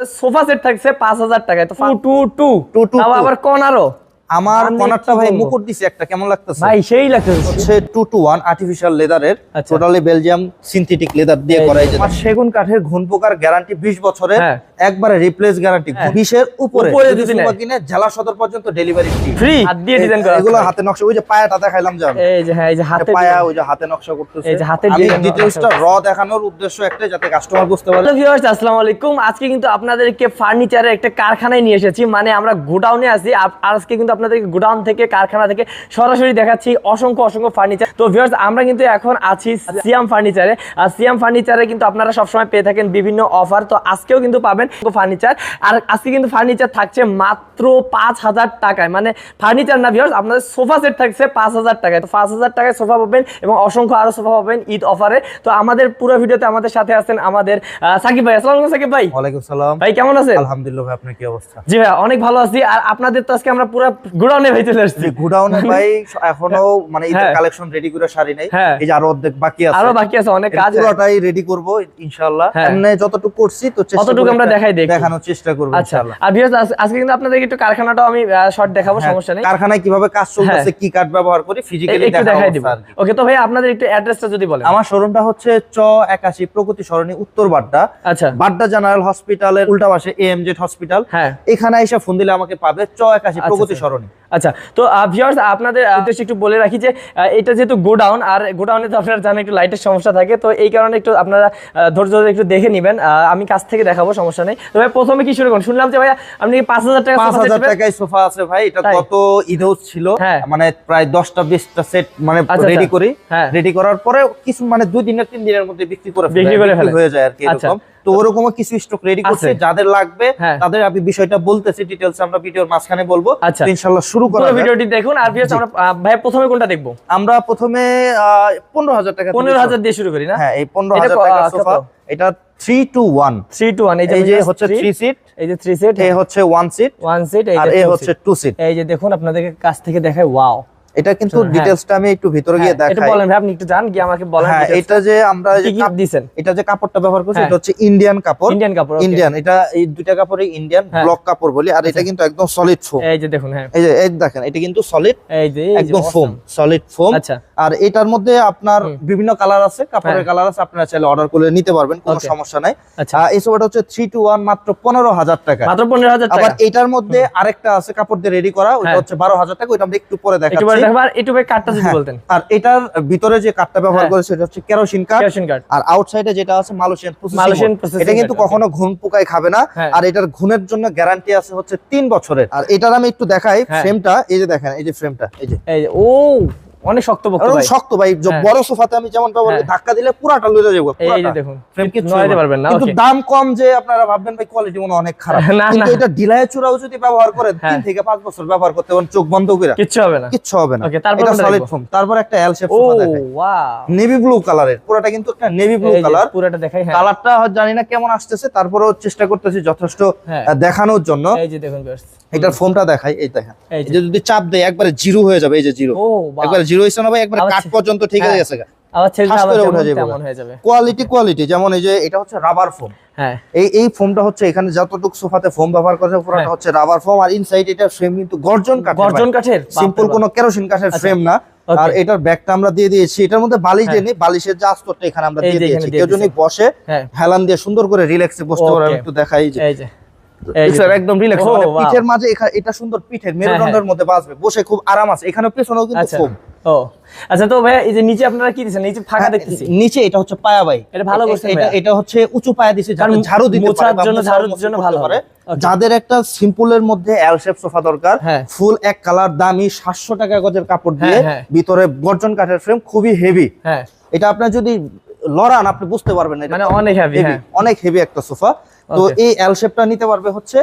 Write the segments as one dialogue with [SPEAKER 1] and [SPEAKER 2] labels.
[SPEAKER 1] Sofa set থাকছে পাঁচ হাজার টাকায় তো টু টু
[SPEAKER 2] টু টু
[SPEAKER 1] তাও
[SPEAKER 2] টু।
[SPEAKER 1] আবার কনারও
[SPEAKER 2] আমার
[SPEAKER 1] মানে
[SPEAKER 2] কর্নারটা
[SPEAKER 1] কি
[SPEAKER 2] ভাই মুকুট দিছে একটা কেমন লাগতেছে?
[SPEAKER 1] ভাই সেই লাগতেছে।
[SPEAKER 2] হচ্ছে টু টু ওয়ান আর্টিফিশিয়াল লেদারের। টোটালি বেলজিয়াম সিনথেটিক লেদার দিয়ে
[SPEAKER 1] এই
[SPEAKER 2] করা হয়েছে আর সেগুন কাঠের পোকার গ্যারান্টি বিশ বছরের
[SPEAKER 1] হ্যাঁ।
[SPEAKER 2] একবারে রিপ্লেস গ্যারান্টি
[SPEAKER 1] হ্যাঁ।
[SPEAKER 2] বিশের উপরে
[SPEAKER 1] উপরে
[SPEAKER 2] যদি কিনে জেলা সদর পর্যন্ত ডেলিভারি ফ্রি
[SPEAKER 1] ফ্রি হাত দিয়ে ডিজাইন করা
[SPEAKER 2] এগুলো হাতে নকশা ওই যে পায়াটা দেখাইলাম
[SPEAKER 1] এই যে হ্যাঁ এই যে হাতে
[SPEAKER 2] পায়া ওই যে হাতে নকশা করতেছে।
[SPEAKER 1] এই যে হাতে
[SPEAKER 2] ডিটেইলসটা র দেখানোর উদ্দেশ্য একটাই যাতে কাস্টমার বুঝতে পারে।
[SPEAKER 1] হ্যালো ভিউয়ার্স আসসালামু আলাইকুম। আজকে কিন্তু আপনাদেরকে ফার্নিচারের একটা কারখানায় নিয়ে এসেছি। মানে আমরা গোডাউনে আছি। আজকে কিন্তু আপনাদেরকে গোডাউন থেকে কারখানা থেকে সরাসরি দেখাচ্ছি অসংখ্য অসংখ্য ফার্নিচার তো ভিউয়ার্স আমরা কিন্তু এখন আছি সিয়াম ফার্নিচারে আর সিয়াম ফার্নিচারে কিন্তু আপনারা সবসময় পেয়ে থাকেন বিভিন্ন অফার তো আজকেও কিন্তু পাবেন ফার্নিচার আর আজকে কিন্তু ফার্নিচার থাকছে মাত্র পাঁচ হাজার টাকায়। মানে ফার্নিচার না ভিউয়ার্স আপনাদের সোফা সেট থাকছে পাঁচ হাজার টাকায়। তো পাঁচ হাজার টাকায় সোফা পাবেন এবং অসংখ্য আরও সোফা পাবেন ঈদ অফারে তো আমাদের পুরো ভিডিওতে আমাদের সাথে আছেন আমাদের সাকিব ভাই। আসসালামু আলাইকুম সাকিব ভাই।
[SPEAKER 2] ওয়ালাইকুম সালাম।
[SPEAKER 1] ভাই কেমন আছেন?
[SPEAKER 2] আলহামদুলিল্লাহ ভাই আপনার কি অবস্থা?
[SPEAKER 1] জি ভাই অনেক ভালো আছি। আর আপনাদের তো আজকে আমরা পুরো গোডাউনে ভাই চলে আসছি।
[SPEAKER 2] গোডাউনে ভাই এখনও মানে
[SPEAKER 1] হ্যাঁ।
[SPEAKER 2] কালেকশন রেডি করে সারি নাই।
[SPEAKER 1] হ্যাঁ।
[SPEAKER 2] এই যে আরও অর্ধেক বাকি আছে।
[SPEAKER 1] আরও বাকি আছে অনেক কাজ
[SPEAKER 2] পুরোটাই রেডি করব ইনশাআল্লাহ।
[SPEAKER 1] হ্যাঁ।
[SPEAKER 2] এমনি যতটুকু করছি তো চেষ্টা করব
[SPEAKER 1] আমরা দেখাই একটু।
[SPEAKER 2] দেখানোর চেষ্টা করব
[SPEAKER 1] আচ্ছা।
[SPEAKER 2] ইনশাআল্লাহ।
[SPEAKER 1] আর ভিউয়ার্স আজকে কিন্তু আপনাদেরকে একটু কারখানাটাও আমি শর্ট দেখাবো
[SPEAKER 2] হ্যাঁ,
[SPEAKER 1] সমস্যা নেই।
[SPEAKER 2] কারখানায় কীভাবে কাজ চলতেছে
[SPEAKER 1] হ্যাঁ।
[SPEAKER 2] কি কাঠ ব্যবহার করি ফিজিক্যালি
[SPEAKER 1] দেখাই দিব। ওকে তো ভাই আপনাদের একটু অ্যাড্রেসটা যদি বলেন।
[SPEAKER 2] আমার শোরুমটা হচ্ছে চ একাশি প্রগতি সরণি উত্তর বাড্ডা।
[SPEAKER 1] আচ্ছা।
[SPEAKER 2] বাড্ডা জেনারেল হসপিটালের উল্টা পাশে এএমজেড হসপিটাল
[SPEAKER 1] হ্যাঁ।
[SPEAKER 2] এখানে এসে ফোন দিলে আমাকে পাবে চ একাশি
[SPEAKER 1] আচ্ছা,
[SPEAKER 2] প্রগতি
[SPEAKER 1] আচ্ছা।
[SPEAKER 2] সরণি
[SPEAKER 1] আচ্ছা তো ভিউয়ার্স আপনাদের উদ্দেশ্যে একটু বলে রাখি যে এটা যেহেতু গোডাউন আর গোডাউনে তো আপনারা জানেন একটু লাইটের সমস্যা থাকে তো এই কারণে একটু আপনারা ধৈর্য ধরে একটু দেখে নেবেন আমি কাছ থেকে দেখাবো সমস্যা নেই তো ভাই প্রথমে কি শুরু করুন শুনলাম যে ভাইয়া আপনি পাঁচ হাজার টাকা
[SPEAKER 2] পাঁচ হাজার? টাকায় সোফা আছে ভাই এটা? গত ঈদেও ছিল
[SPEAKER 1] হ্যাঁ।
[SPEAKER 2] মানে প্রায় দশটা বিশটা সেট মানে
[SPEAKER 1] আচ্ছা,
[SPEAKER 2] রেডি
[SPEAKER 1] আচ্ছা।
[SPEAKER 2] করি
[SPEAKER 1] হ্যাঁ।
[SPEAKER 2] রেডি করার পরে কিছু মানে দুই দিনের তিন দিনের মধ্যে বিক্রি করে ফেলে,
[SPEAKER 1] বিক্রি করে
[SPEAKER 2] হয়ে যায় আর কি
[SPEAKER 1] আচ্ছা।
[SPEAKER 2] এরকম তো ওরকমও কিছু স্টক রেডি করছে যাদের লাগবে
[SPEAKER 1] হ্যাঁ।
[SPEAKER 2] তাদের আমি বিষয়টা বলতেছি ডিটেলস আমরা ভিডিওর মাঝখানে বলব।
[SPEAKER 1] আচ্ছা।
[SPEAKER 2] ইনশাআল্লাহ শুরু করা
[SPEAKER 1] ভিডিওটি দেখুন আর ভিউয়ার্স আমরা ভাই প্রথমে কোনটা দেখব?
[SPEAKER 2] আমরা প্রথমে পনেরো হাজার টাকা থেকে
[SPEAKER 1] পনেরো হাজার
[SPEAKER 2] শুরু-
[SPEAKER 1] দিয়ে শুরু করি না?
[SPEAKER 2] হ্যাঁ এই পনেরো
[SPEAKER 1] এটা
[SPEAKER 2] হাজার
[SPEAKER 1] ক-
[SPEAKER 2] সোফা এটা three two one
[SPEAKER 1] three two one এই যে
[SPEAKER 2] এই হচ্ছে
[SPEAKER 1] three,
[SPEAKER 2] থ্রি সিট
[SPEAKER 1] এই যে থ্রি সিট
[SPEAKER 2] এই হচ্ছে ওয়ান সিট
[SPEAKER 1] ওয়ান সিট এই
[SPEAKER 2] আর
[SPEAKER 1] যে
[SPEAKER 2] এ হচ্ছে
[SPEAKER 1] seat।
[SPEAKER 2] টু সিট
[SPEAKER 1] এই যে দেখুন আপনাদেরকে কাছ থেকে দেখায় ওয়াও
[SPEAKER 2] এটা কিন্তু
[SPEAKER 1] হ্যাঁ।
[SPEAKER 2] ডিটেলসটা আমি একটু ভিতরে গিয়ে
[SPEAKER 1] হ্যাঁ, এটা বলেন আপনি একটু জান গিয়ে আমাকে বলেন
[SPEAKER 2] হ্যাঁ এটা যে আমরা যে কাপ-
[SPEAKER 1] দিছেন?
[SPEAKER 2] এটা যে কাপড়টা ব্যবহার করছি
[SPEAKER 1] হ্যাঁ।
[SPEAKER 2] এটা হচ্ছে ইন্ডিয়ান কাপড়।
[SPEAKER 1] ইন্ডিয়ান কাপড়
[SPEAKER 2] ইন্ডিয়ান এটা এই দুইটা কাপড়ে ইন্ডিয়ান
[SPEAKER 1] হ্যাঁ।
[SPEAKER 2] ব্লক কাপড় বলি আর এটা কিন্তু একদম সলিড ফোম
[SPEAKER 1] এই যে দেখুন হ্যাঁ।
[SPEAKER 2] এই যে এই দেখেন এটা কিন্তু সলিড
[SPEAKER 1] এই যে
[SPEAKER 2] একদম ফোম সলিড ফোম
[SPEAKER 1] আচ্ছা।
[SPEAKER 2] আর এটার মধ্যে আপনার বিভিন্ন কালার আছে কাপড়ের
[SPEAKER 1] হ্যাঁ।
[SPEAKER 2] কালার আছে আপনারা চাইলে অর্ডার করে নিতে পারবেন কোনো সমস্যা নাই।
[SPEAKER 1] আচ্ছা।
[SPEAKER 2] এই সোফাটা হচ্ছে থ্রি টু ওয়ান মাত্র পনেরো হাজার টাকা।
[SPEAKER 1] মাত্র পনেরো হাজার
[SPEAKER 2] আবার এটার মধ্যে আরেকটা আছে কাপড় দিয়ে রেডি করা ওটা
[SPEAKER 1] হ্যাঁ।
[SPEAKER 2] হচ্ছে বারো হাজার টাকা ওটা আমরা একটু পরে
[SPEAKER 1] একটু পরে
[SPEAKER 2] দেখাচ্ছি।
[SPEAKER 1] দেখবার একটু ভাই কার্ডটা যদি
[SPEAKER 2] হ্যাঁ।
[SPEAKER 1] বলতেন।
[SPEAKER 2] আর এটার ভিতরে যে কাঠটা ব্যবহার
[SPEAKER 1] করে
[SPEAKER 2] করেছে এটা হচ্ছে কেরোসিন কাঠ
[SPEAKER 1] কেরোসিন কার্ড
[SPEAKER 2] আর আউটসাইডে যেটা আছে মালয়েশিয়ান
[SPEAKER 1] মালয়েশিয়ান
[SPEAKER 2] এটা কিন্তু কখনো ঘুম পোকায় খাবে না।
[SPEAKER 1] হ্যাঁ।
[SPEAKER 2] আর এটার ঘুমের জন্য গ্যারান্টি আছে হচ্ছে তিন বছরের। আর এটার আমি একটু দেখাই
[SPEAKER 1] হ্যাঁ।
[SPEAKER 2] ফ্রেমটা এই যে দেখেন এই যে ফ্রেমটা এই যে।
[SPEAKER 1] এই যে ও! অনেক শক্ত ভাই
[SPEAKER 2] শক্ত ভাই
[SPEAKER 1] হ্যাঁ।
[SPEAKER 2] বড় সোফাতে আমি যেমন করি,
[SPEAKER 1] হ্যাঁ।
[SPEAKER 2] ধাক্কা দিলে পুরাটা যাব
[SPEAKER 1] এই যে দেখুন
[SPEAKER 2] ফ্রেম কিচ্ছু
[SPEAKER 1] নড়াইতে পারবেন না
[SPEAKER 2] কিন্তু দাম কম যে আপনারা ভাববেন ভাই কোয়ালিটি মনে অনেক খারাপ। কিন্তু এটা যদি ব্যবহার করেন তিন
[SPEAKER 1] হ্যাঁ।
[SPEAKER 2] থেকে পাঁচ বছর ব্যবহার করতে পারেন চোখ বন্ধ করে
[SPEAKER 1] কিচ্ছু হবে না।
[SPEAKER 2] কিচ্ছু হবে না।
[SPEAKER 1] তারপর
[SPEAKER 2] এটা সলিড ফোম তারপর একটা এল শেপ সোফা দেখাই।
[SPEAKER 1] ওয়াও
[SPEAKER 2] নেভি ব্লু কালারের পুরোটা কিন্তু একটা নেভি ব্লু কালার
[SPEAKER 1] পুরোটা দেখাই হ্যাঁ।
[SPEAKER 2] কালারটা হয়তো জানি না কেমন আসতেছে তারপরেও চেষ্টা করতেছি যথেষ্ট
[SPEAKER 1] হ্যাঁ।
[SPEAKER 2] দেখানোর জন্য।
[SPEAKER 1] এই যে দেখুন।
[SPEAKER 2] এটার ফোমটা দেখাই এই দেখেন।
[SPEAKER 1] এই যে।
[SPEAKER 2] যদি চাপ দেয় একবারে জিরো হয়ে যাবে এই যে জিরো। একবারে জিরো হইছে না ভাই একবারে কাট পর্যন্ত ঠিক
[SPEAKER 1] হ্যাঁ।
[SPEAKER 2] হয়ে। গেছে করে
[SPEAKER 1] হয়ে
[SPEAKER 2] কোয়ালিটি কোয়ালিটি যেমন এই যে এটা হচ্ছে রাবার ফোম
[SPEAKER 1] হ্যাঁ।
[SPEAKER 2] এই এই ফোমটা হচ্ছে এখানে যতটুকু সোফাতে ফোম ব্যবহার করেছে পুরোটা
[SPEAKER 1] হ্যাঁ।
[SPEAKER 2] হচ্ছে রাবার ফোম আর ইনসাইড এটা ফ্রেম কিন্তু গর্জন কাঠের
[SPEAKER 1] গর্জন কাঠের?
[SPEAKER 2] সিম্পল কোনো কেরোসিন কাঠের
[SPEAKER 1] আচ্ছা।
[SPEAKER 2] ফ্রেম না। আর এটার ব্যাগটা আমরা দিয়ে দিয়েছি। এটার মধ্যে বালিশ। নেই বালিশের যে আস্তরটা এখানে আমরা দিয়ে দিয়েছি। কেউ যদি বসে হেলান দিয়ে সুন্দর করে রিল্যাক্সে বসতে পারে একটু দেখাই যে। স্যার একদম রিল্যাক্স মানে পিঠের মাঝে এটা সুন্দর পিঠের মেরুদণ্ডের মধ্যে বসে খুব আরাম আছে। এখানে পেছনেও কিন্তু
[SPEAKER 1] আচ্ছা। ও। আচ্ছা তো ভাই এই যে নিচে আপনারা কি দিচ্ছেন? নিচে ফাঁকা দেখতেছি।
[SPEAKER 2] নিচে এটা হচ্ছে পায়া বাই
[SPEAKER 1] এটা ভালো করছেন
[SPEAKER 2] এটা এটা হচ্ছে উঁচু পায়া দিছে
[SPEAKER 1] কারণ
[SPEAKER 2] ঝাড়ু দিতে পারে
[SPEAKER 1] জন্য, ঝাড়ুর জন্য ভালো হবে।
[SPEAKER 2] যাদের একটা সিম্পলের মধ্যে এল শেপ সোফা দরকার
[SPEAKER 1] হ্যাঁ।
[SPEAKER 2] ফুল এক কালার দামি সাতশো টাকা গজের কাপড় দিয়ে
[SPEAKER 1] হ্যাঁ।
[SPEAKER 2] ভিতরে গর্জন কাঠের ফ্রেম খুবই হেভি
[SPEAKER 1] হ্যাঁ।
[SPEAKER 2] এটা আপনার যদি লড়ান আপনি বুঝতে পারবেন না
[SPEAKER 1] মানে অনেক হ্যাঁ।
[SPEAKER 2] অনেক হেভি একটা সোফা তো এই এল শেপটা নিতে পারবে হচ্ছে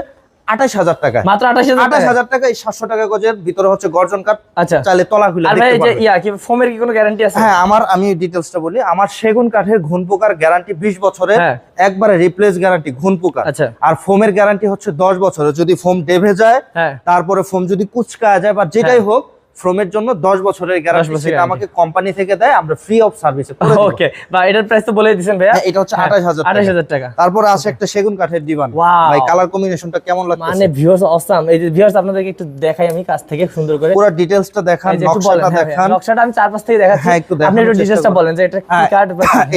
[SPEAKER 2] আঠাশ হাজার টাকা
[SPEAKER 1] মাত্র আঠাশ
[SPEAKER 2] আঠাশ হাজার টাকা এই সাতশো টাকা গজের ভিতরে হচ্ছে গর্জন কাঠ
[SPEAKER 1] আচ্ছা।
[SPEAKER 2] তলা খুলে
[SPEAKER 1] ফোমের কি কোনো গ্যারান্টি আছে?
[SPEAKER 2] হ্যাঁ আমার আমি ডিটেলসটা বলি। আমার সেগুন কাঠের ঘুন পোকার গ্যারান্টি বিশ বছরের
[SPEAKER 1] হ্যাঁ।
[SPEAKER 2] একবারে রিপ্লেস গ্যারান্টি ঘুন পোকা।
[SPEAKER 1] আচ্ছা।
[SPEAKER 2] আর ফোমের গ্যারান্টি হচ্ছে দশ বছরের। যদি ফোম ডেভে যায়
[SPEAKER 1] হ্যাঁ।
[SPEAKER 2] তারপরে ফোম যদি কুচকা যায় বা যেটাই হোক ফ্রমের জন্য দশ বছরের গ্যারান্টি সেটা আমাকে কোম্পানি থেকে দেয় আমরা ফ্রি অফ সার্ভিসে
[SPEAKER 1] ওকে বা এটার প্রাইস তো বলে দিয়েছেন ভাইয়া।
[SPEAKER 2] হ্যাঁ, এটা হচ্ছে 28,000 টাকা।
[SPEAKER 1] আঠাশ হাজার টাকা।
[SPEAKER 2] তারপরে আছে একটা সেগুন কাঠের দিবান. ভাই কালার কম্বিনেশনটা কেমন
[SPEAKER 1] মানে ভিউয়ার্স অসাম এই যে ভিউয়ার্স আপনাদেরকে একটু দেখাই আমি কাছ থেকে সুন্দর করে।
[SPEAKER 2] পুরো ডিটেইলসটা দেখান নকশাটা
[SPEAKER 1] হ্যাঁ,
[SPEAKER 2] দেখান।
[SPEAKER 1] নকশাটা আমি চার থেকে দেখাচ্ছি।
[SPEAKER 2] হ্যাঁ,
[SPEAKER 1] আপনি একটু ডিটেইলসটা বলেন যে এটা কি
[SPEAKER 2] হ্যাঁ,
[SPEAKER 1] কার্ড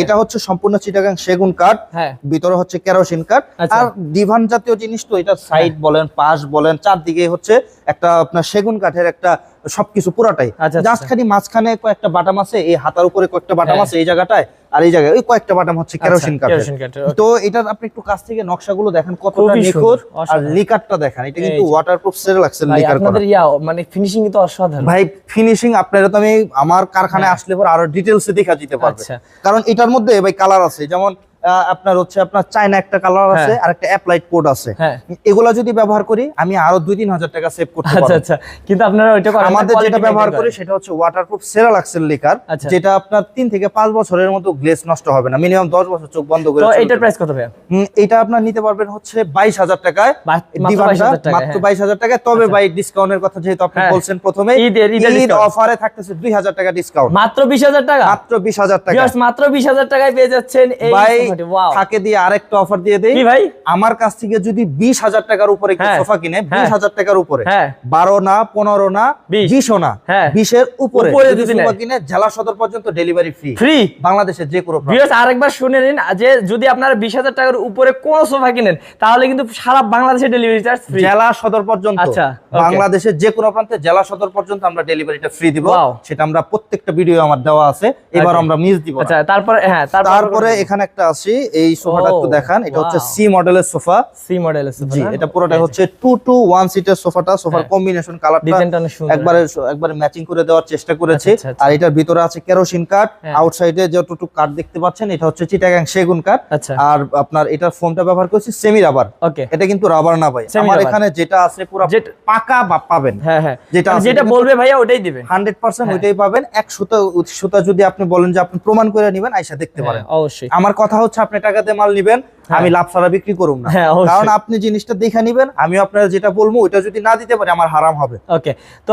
[SPEAKER 2] এটা? হচ্ছে সম্পূর্ণ চিটাগাং সেগুন কাঠ
[SPEAKER 1] হ্যাঁ।
[SPEAKER 2] ভিতরে হচ্ছে কেরোসিন কাঠ।
[SPEAKER 1] আচ্ছা।
[SPEAKER 2] আর ডিভান জাতীয় জিনিস তো এটা সাইড বলেন পাশ বলেন চারদিকে হচ্ছে একটা আপনার সেগুন কাঠের একটা সবকিছু পুরাটাই
[SPEAKER 1] আচ্ছা,
[SPEAKER 2] জাস্ট
[SPEAKER 1] আচ্ছা।
[SPEAKER 2] খালি মাঝখানে কয়েকটা বাটাম আছে এই হাতার উপরে কয়েকটা বাটাম
[SPEAKER 1] হ্যাঁ।
[SPEAKER 2] আছে এই জায়গাটায় আর এই জায়গায় ওই কয়েকটা বাটাম হচ্ছে কেরোসিন
[SPEAKER 1] আচ্ছা,
[SPEAKER 2] কাঠের
[SPEAKER 1] কেরোসিন কাঠের।
[SPEAKER 2] তো এটার আপনি একটু কাছ থেকে নকশাগুলো দেখেন কতটা নিখুঁত আর। লিকারটা দেখেন এটা কিন্তু ওয়াটারপ্রুফ সেল লাগছে লিকার করা
[SPEAKER 1] আপনাদের ইয়া মানে ফিনিশিং কিন্তু অসাধারণ
[SPEAKER 2] ভাই ফিনিশিং আপনারা তো আমি আমার কারখানায় আসলে পর আরও ডিটেলসে দেখা দিতে পারবে
[SPEAKER 1] হ্যাঁ। আচ্ছা।
[SPEAKER 2] কারণ এটার মধ্যে ভাই কালার আছে যেমন আপনার হচ্ছে আপনার চায়না একটা কালার আছে
[SPEAKER 1] হ্যাঁ।
[SPEAKER 2] আর একটা অ্যাপ্লাইড কোড আছে।
[SPEAKER 1] হ্যাঁ।
[SPEAKER 2] এগুলা যদি ব্যবহার করি আমি আরও দুই তিন হাজার টাকা সেভ করতে
[SPEAKER 1] আচ্ছা
[SPEAKER 2] পারব।
[SPEAKER 1] আচ্ছা। কিন্তু আপনারা ওইটা করেন
[SPEAKER 2] আমাদের যেটা ব্যবহার করি সেটা হচ্ছে ওয়াটারপ্রুফ সেরালাক্সের লিকার
[SPEAKER 1] আচ্ছা।
[SPEAKER 2] যেটা আপনার তিন থেকে পাঁচ বছরের মতো গ্লেস নষ্ট হবে না। মিনিমাম দশ বছর চোখ বন্ধ করে
[SPEAKER 1] তো এটার প্রাইস কত ভাইয়া?
[SPEAKER 2] এটা আপনার নিতে পারবেন হচ্ছে বাইশ হাজার টাকায়।
[SPEAKER 1] মাত্র
[SPEAKER 2] দিবানটা
[SPEAKER 1] 22,000 টাকায়,
[SPEAKER 2] মাত্র
[SPEAKER 1] হ্যাঁ।
[SPEAKER 2] বাইশ হাজার টাকায়। তবে ভাই ডিসকাউন্টের কথা যেহেতু আপনি। বলছেন প্রথমে
[SPEAKER 1] ঈদের- ঈদের
[SPEAKER 2] ঈদ অফারে থাকতেছে দুই হাজার টাকা ডিসকাউন্ট
[SPEAKER 1] মাত্র বিশ হাজার টাকা?
[SPEAKER 2] মাত্র বিশ হাজার টাকা।
[SPEAKER 1] মাত্র বিশ হাজার টাকায় পেয়ে যাচ্ছেন এই.
[SPEAKER 2] থাকে দিয়ে আরেকটা অফার দিয়ে দেই।
[SPEAKER 1] ভাই?
[SPEAKER 2] আমার কাছ থেকে যদি বিশ হাজার টাকার উপরে
[SPEAKER 1] হ্যাঁ।
[SPEAKER 2] সোফা কিনে
[SPEAKER 1] হ্যাঁ।
[SPEAKER 2] বিশ হাজার টাকার উপরে।
[SPEAKER 1] হ্যাঁ।
[SPEAKER 2] বারো না পনেরো না। বিশও না
[SPEAKER 1] হ্যাঁ।
[SPEAKER 2] বিশের উপরে সোফা কিনে জেলা সদর পর্যন্ত ডেলিভারি ফ্রি
[SPEAKER 1] ফ্রি
[SPEAKER 2] বাংলাদেশের যে কোনো।
[SPEAKER 1] আরেকবার শুনে নিন যে যদি আপনারা বিশ হাজার টাকার উপরে কোন সোফা কিনেন তাহলে কিন্তু সারা বাংলাদেশে ডেলিভারি চার্জ ফ্রি
[SPEAKER 2] জেলা সদর পর্যন্ত।
[SPEAKER 1] আচ্ছা,
[SPEAKER 2] বাংলাদেশের যে কোনো প্রান্তে জেলা সদর পর্যন্ত আমরা ডেলিভারিটা ফ্রি দিব। সেটা আমরা প্রত্যেকটা ভিডিও আমার দেওয়া আছে। এবার আমরা মিস দিব।
[SPEAKER 1] আচ্ছা তারপরে হ্যাঁ
[SPEAKER 2] তারপরে এখানে একটা আসি এই সোফাটা একটু দেখান। এটা হচ্ছে. সি মডেলের সোফা।
[SPEAKER 1] সি মডেলের সোফা
[SPEAKER 2] জি এটা পুরোটা হচ্ছে টু টু ওয়ান সিটের সোফাটা। সোফার
[SPEAKER 1] হ্যাঁ।
[SPEAKER 2] কম্বিনেশন কালারটা
[SPEAKER 1] অনেক সুন্দর।
[SPEAKER 2] একবারে একবারে ম্যাচিং করে দেওয়ার চেষ্টা করেছি।
[SPEAKER 1] আচ্ছা, আচ্ছা,
[SPEAKER 2] আর এটার ভিতরে আছে কেরোসিন কাঠ
[SPEAKER 1] হ্যাঁ।
[SPEAKER 2] আউটসাইডে যতটুকু কাঠ দেখতে পাচ্ছেন এটা হচ্ছে চিটাগাং সেগুন কাঠ
[SPEAKER 1] আচ্ছা।
[SPEAKER 2] আর আপনার এটার ফোমটা ব্যবহার করছি সেমি রাবার
[SPEAKER 1] ওকে।
[SPEAKER 2] এটা কিন্তু রাবার না ভাই। আমার এখানে যেটা আছে পুরো পাকা বা পাবেন।
[SPEAKER 1] হ্যাঁ হ্যাঁ।
[SPEAKER 2] যেটা
[SPEAKER 1] যেটা বলবে ভাইয়া ওটাই দিবে।
[SPEAKER 2] হান্ড্রেড পার্সেন্ট
[SPEAKER 1] হ্যাঁ।
[SPEAKER 2] ওইটাই পাবেন। এক সুতা সুতা যদি আপনি বলেন যে আপনি প্রমাণ করে নেবেন আইসা দেখতে পারেন।
[SPEAKER 1] হ্যাঁ, অবশ্যই।
[SPEAKER 2] আমার কথা হচ্ছে আপনি টাকাতে মাল নিবেন আমি লাভ ছাড়া বিক্রি করুম না।
[SPEAKER 1] হ্যাঁ,
[SPEAKER 2] কারণ আপনি জিনিসটা দেখে নিবেন আমি আপনার যেটা বলব ওইটা যদি না দিতে পারি আমার হারাম হবে।
[SPEAKER 1] ওকে তো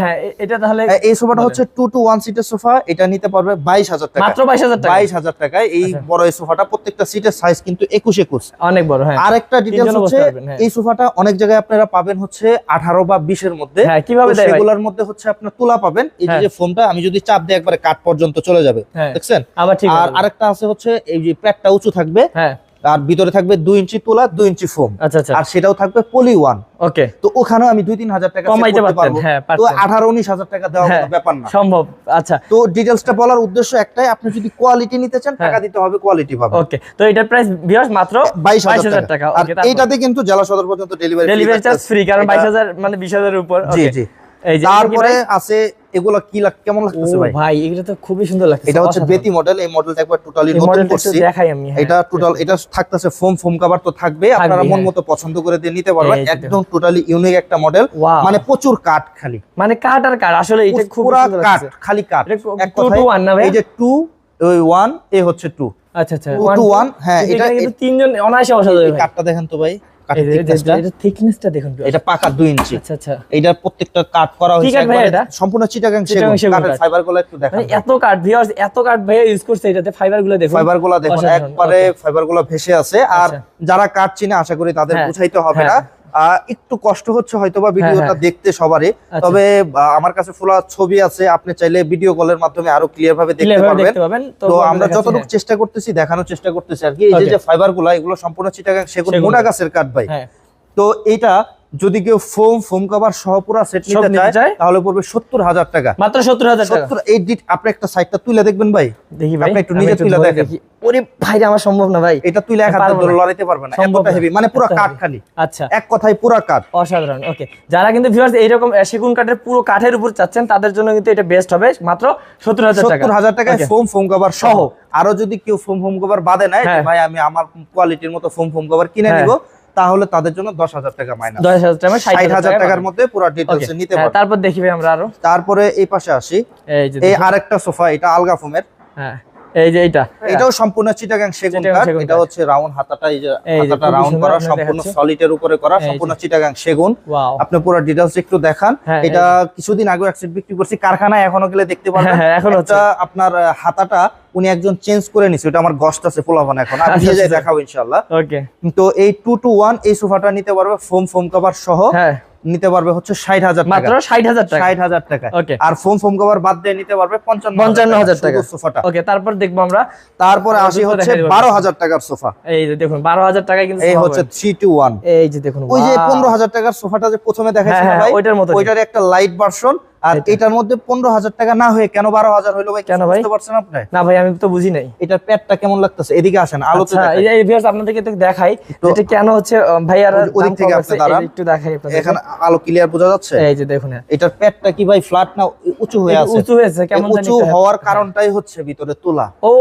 [SPEAKER 1] হ্যাঁ এটা তাহলে
[SPEAKER 2] হ্যাঁ, এই সোফাটা হচ্ছে টু টু ওয়ান সিটের সোফা এটা নিতে পারবে বাইশ হাজার টাকা।
[SPEAKER 1] মাত্র বাইশ হাজার টাকা?
[SPEAKER 2] বাইশ হাজার টাকায় এই
[SPEAKER 1] আচ্ছা।
[SPEAKER 2] বড় এই সোফাটা প্রত্যেকটা সিটের সাইজ কিন্তু একুশ একুশ।
[SPEAKER 1] অনেক বড় হ্যাঁ।
[SPEAKER 2] আরেকটা ডিটেলস হচ্ছে
[SPEAKER 1] হ্যাঁ।
[SPEAKER 2] এই সোফাটা অনেক জায়গায় আপনারা পাবেন হচ্ছে আঠারো বা বিশের মধ্যে।
[SPEAKER 1] হ্যাঁ, কীভাবে?
[SPEAKER 2] সেগুলোর মধ্যে হচ্ছে আপনার তুলা পাবেন। এই যে ফোনটা আমি যদি চাপ দিয়ে একবারে কাঠ পর্যন্ত চলে যাবে
[SPEAKER 1] হ্যাঁ।
[SPEAKER 2] দেখছেন?
[SPEAKER 1] আবার ঠিক
[SPEAKER 2] আর আরেকটা আছে হচ্ছে এই যে প্যাডটা উঁচু থাকবে
[SPEAKER 1] হ্যাঁ।
[SPEAKER 2] আর ভিতরে থাকবে দুই ইঞ্চি তোলা দুই ইঞ্চি ফোম।
[SPEAKER 1] আচ্ছা আচ্ছা।
[SPEAKER 2] আর সেটাও থাকবে পলি ওয়ান
[SPEAKER 1] ওকে।
[SPEAKER 2] তো ওখানেও আমি দুই তিন হাজার টাকা
[SPEAKER 1] কমাইতে
[SPEAKER 2] পারব।
[SPEAKER 1] হ্যাঁ,
[SPEAKER 2] তো আঠারো উনিশ হাজার টাকা দেওয়া
[SPEAKER 1] হ্যাঁ
[SPEAKER 2] ব্যাপার না।
[SPEAKER 1] সম্ভব। আচ্ছা।
[SPEAKER 2] তো ডিটেলসটা বলার উদ্দেশ্য একটাই আপনি যদি কোয়ালিটি নিতে চান টাকা। দিতে হবে কোয়ালিটি পাবেন।
[SPEAKER 1] ওকে। তো এটার প্রাইস বিয়ার্স মাত্র
[SPEAKER 2] বাইশ হাজার টাকা। আর
[SPEAKER 1] ওকে
[SPEAKER 2] এইটাতে কিন্তু জেলা সদর পর্যন্ত ডেলিভারি
[SPEAKER 1] ডেলিভারি চার্জ ফ্রি কারণ বাইশ হাজার মানে বিশ হাজারের উপর।
[SPEAKER 2] জি জি। তারপরে আছে এগুলো কি লাগ কেমন? লাগতেছে ভাই?
[SPEAKER 1] ভাই এগুলো তো খুবই সুন্দর লাগছে
[SPEAKER 2] এটা হচ্ছে বেতি মডেল এই মডেলটা একবার টোটালি নতুন করছি।
[SPEAKER 1] দেখাই আমি হ্যাঁ।
[SPEAKER 2] এটা টোটাল এটা থাকতেছে ফোম ফোম কভার তো থাকবে আপনারা মন
[SPEAKER 1] হ্যাঁ।
[SPEAKER 2] মতো পছন্দ করে দিয়ে নিতে পারবেন। একদম টোটালি ইউনিক একটা মডেল মানে প্রচুর কাঠ খালি।
[SPEAKER 1] মানে কাঠ আর কাঠ আসলে এটা খুব সুন্দর লাগছে
[SPEAKER 2] খালি কাঠ।
[SPEAKER 1] এটা কো-
[SPEAKER 2] এক কথায়
[SPEAKER 1] না ভাই?
[SPEAKER 2] এই যে টু ওই ওয়ান এ হচ্ছে টু
[SPEAKER 1] আচ্ছা আচ্ছা
[SPEAKER 2] Two to one, হ্যাঁ, এটা-
[SPEAKER 1] কিন্তু তিনজন অনায়াসে বসা যাবে
[SPEAKER 2] কাঠটা দেখেন তো ভাই।
[SPEAKER 1] থিকনেসটা দেখুন
[SPEAKER 2] এটা পাকা ইঞ্চি।
[SPEAKER 1] আচ্ছা আচ্ছা।
[SPEAKER 2] প্রত্যেকটা কাট করা হয়েছে
[SPEAKER 1] এটা?
[SPEAKER 2] সম্পূর্ণ চিটাগাং সেগুন। ফাইবারগুলো একটু দেখান
[SPEAKER 1] মানে এত ভিউয়ার্স এত ইউজ করছে এটাতে ফাইবারগুলো দেখুন।
[SPEAKER 2] ফাইবারগুলো দেখুন একবারে ফাইবারগুলো ভেসে আছে। আর
[SPEAKER 1] আচ্ছা।
[SPEAKER 2] যারা কাঠ চিনে আশা করি তাদের
[SPEAKER 1] হ্যাঁ,
[SPEAKER 2] বুঝাইতে হবে না
[SPEAKER 1] হ্যাঁ।
[SPEAKER 2] আহ, একটু কষ্ট হচ্ছে হয়তো বা ভিডিওটা
[SPEAKER 1] হ্যাঁ।
[SPEAKER 2] দেখতে সবারই
[SPEAKER 1] আচ্ছা।
[SPEAKER 2] তবে আমার কাছে ফুলা ছবি আছে আপনি চাইলে ভিডিও কলের মাধ্যমে আরও ক্লিয়ার ভাবে দেখতে পারবেন তো আমরা যতটুকু
[SPEAKER 1] হ্যাঁ।
[SPEAKER 2] চেষ্টা করতেছি দেখানোর চেষ্টা করতেছি আর কি এই যে যে ফাইবারগুলা এগুলো সম্পূর্ণ চিটাগাং সেগুলো
[SPEAKER 1] সেগুন
[SPEAKER 2] মোটা। গাছের কাঠ ভাই
[SPEAKER 1] হ্যাঁ
[SPEAKER 2] তো এইটা যদি কেউ ফোম ফোম কভার সহ পুরো সেট নিতে চায়? তাহলে পড়বে সত্তর হাজার টাকা।
[SPEAKER 1] মাত্র সত্তর হাজার টাকা?
[SPEAKER 2] সত্তর এই ডিট আপনি একটা সাইডটা তুলে দেখবেন ভাই।
[SPEAKER 1] দেখি ভাই
[SPEAKER 2] আপনি একটু নিজে তুলে দেখেন।
[SPEAKER 1] দেখি। ওরে ভাই আমার সম্ভব না ভাই।
[SPEAKER 2] এটা তুলে এক হাতে ধরে লড়াইতে পারবে না।
[SPEAKER 1] সম্ভব
[SPEAKER 2] এতটা। হেভি মানে পুরো কাঠ খালি।
[SPEAKER 1] আচ্ছা।
[SPEAKER 2] এক কথায় পুরো কাঠ
[SPEAKER 1] অসাধারণ ওকে যারা কিন্তু ভিউয়ার্স এই রকম সেগুন কাঠের পুরো কাঠের উপর চাচ্ছেন তাদের জন্য কিন্তু এটা বেস্ট হবে। মাত্র সত্তর হাজার টাকা।
[SPEAKER 2] সত্তর হাজার টাকায় ফোম ফোম কভার সহ। আরও যদি কেউ ফোম ফোম কভার বাদে নেয়
[SPEAKER 1] হ্যাঁ।
[SPEAKER 2] ভাই আমি আমার কোয়ালিটির মতো ফোম ফোম কভার কিনে
[SPEAKER 1] হ্যাঁ।
[SPEAKER 2] নিব। তাহলে তাদের জন্য দশ হাজার টাকা মাইনাস
[SPEAKER 1] দশ হাজার টাকা
[SPEAKER 2] ষাট হাজার টাকার
[SPEAKER 1] মধ্যে।
[SPEAKER 2] পুরো ডিটেলস নিতে পারবে।
[SPEAKER 1] তারপর দেখি ভাই আমরা আরও।
[SPEAKER 2] তারপরে এই পাশে আসি।
[SPEAKER 1] এই
[SPEAKER 2] আরেকটা সোফা এটা আলগা ফোমের।
[SPEAKER 1] হ্যাঁ। এই যে এইটা।
[SPEAKER 2] এটাও সম্পূর্ণ চিটাগাং সেগুন কাঠ। এটা হচ্ছে রাউন্ড হাতাটা এই যে হাতাটা রাউন্ড করা সম্পূর্ণ
[SPEAKER 1] দেখাচ্ছে।
[SPEAKER 2] সলিডের উপরে করা সম্পূর্ণ চিটাগাং সেগুন। আপনি পুরো ডিটেলস একটু দেখান।
[SPEAKER 1] হ্যাঁ,
[SPEAKER 2] এটা কিছুদিন আগে এক বিক্রি করছি কারখানায় এখনও গেলে দেখতে পারবেন।
[SPEAKER 1] হ্যাঁ, হ্যাঁ, এখনও
[SPEAKER 2] একটা আপনার হাতাটা উনি একজন চেঞ্জ করে নিছে ওটা আমার গস্ট আছে পোলাভান এখন। আমি
[SPEAKER 1] আচ্ছা,
[SPEAKER 2] নিয়ে যাই
[SPEAKER 1] আচ্ছা।
[SPEAKER 2] দেখাবো ইনশাআল্লাহ।
[SPEAKER 1] ওকে
[SPEAKER 2] তো এই টু টু ওয়ান এই সোফাটা নিতে পারবে ফোম ফোম কভার সহ।
[SPEAKER 1] হ্যাঁ।
[SPEAKER 2] নিতে পারবে হচ্ছে ষাট হাজার
[SPEAKER 1] মাত্র ষাট হাজার টাকা?
[SPEAKER 2] ষাট হাজার টাকা. আর ফোম ফোম কভার বাদ দিয়ে নিতে পারবে পঞ্চান্ন
[SPEAKER 1] পঞ্চান্ন হাজার টাকা।
[SPEAKER 2] সোফাটা।
[SPEAKER 1] ওকে তারপর দেখব আমরা।
[SPEAKER 2] তারপরে আসি হচ্ছে বারো হাজার টাকার সোফা।
[SPEAKER 1] এই যে দেখুন বারো হাজার টাকায় কিন্তু
[SPEAKER 2] এই হচ্ছে। Three two one.
[SPEAKER 1] এই যে দেখুন
[SPEAKER 2] ওই যে পনেরো হাজার টাকার সোফাটা যে প্রথমে দেখাইছিল
[SPEAKER 1] হ্যাঁ,
[SPEAKER 2] ভাই
[SPEAKER 1] ওইটার মতো
[SPEAKER 2] ওইটার একটা লাইট ভার্সন আর এটার মধ্যে পনেরো হাজার টাকা না হয়ে কেন বারো হাজার হইল ভাই?
[SPEAKER 1] কেন ভাই?
[SPEAKER 2] পারছেন আপনি?
[SPEAKER 1] না ভাই আমি তো বুঝি নাই।
[SPEAKER 2] এটার প্যাডটা কেমন লাগতেছে? এদিকে আসেন আলোতে
[SPEAKER 1] আচ্ছা। এই এই আপনাদেরকে দেখাই এটা কেন হচ্ছে ভাইয়ারা
[SPEAKER 2] ওই- ওদিক থেকে আপনি দাঁড়ান।
[SPEAKER 1] একটু দেখাই।
[SPEAKER 2] এখানে আলো ক্লিয়ার বোঝা যাচ্ছে?
[SPEAKER 1] এই যে দেখুন।
[SPEAKER 2] এটার প্যাডটা কি ভাই ফ্ল্যাট না উঁচু হয়ে আছে?
[SPEAKER 1] উঁচু হয়েছে কেমন জানি
[SPEAKER 2] উঁচু হওয়ার কারণটাই হচ্ছে ভিতরে তুলা।
[SPEAKER 1] ও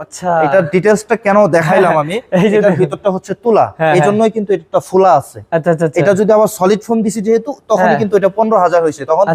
[SPEAKER 1] আচ্ছা।
[SPEAKER 2] এটার ডিটেলসটা কেন দেখাইলাম আমি?
[SPEAKER 1] এই যে
[SPEAKER 2] এটার ভিতরটা হচ্ছে তুলা।
[SPEAKER 1] হ্যাঁ,
[SPEAKER 2] এই
[SPEAKER 1] হ্যাঁ।
[SPEAKER 2] জন্যই কিন্তু এটা ফোলা আছে।
[SPEAKER 1] আচ্ছা আচ্ছা আচ্ছা।
[SPEAKER 2] এটা যদি আবার সলিড ফোম দিছি যেহেতু তখন
[SPEAKER 1] হ্যাঁ।
[SPEAKER 2] কিন্তু এটা পনেরো হাজার হয়েছে। তখন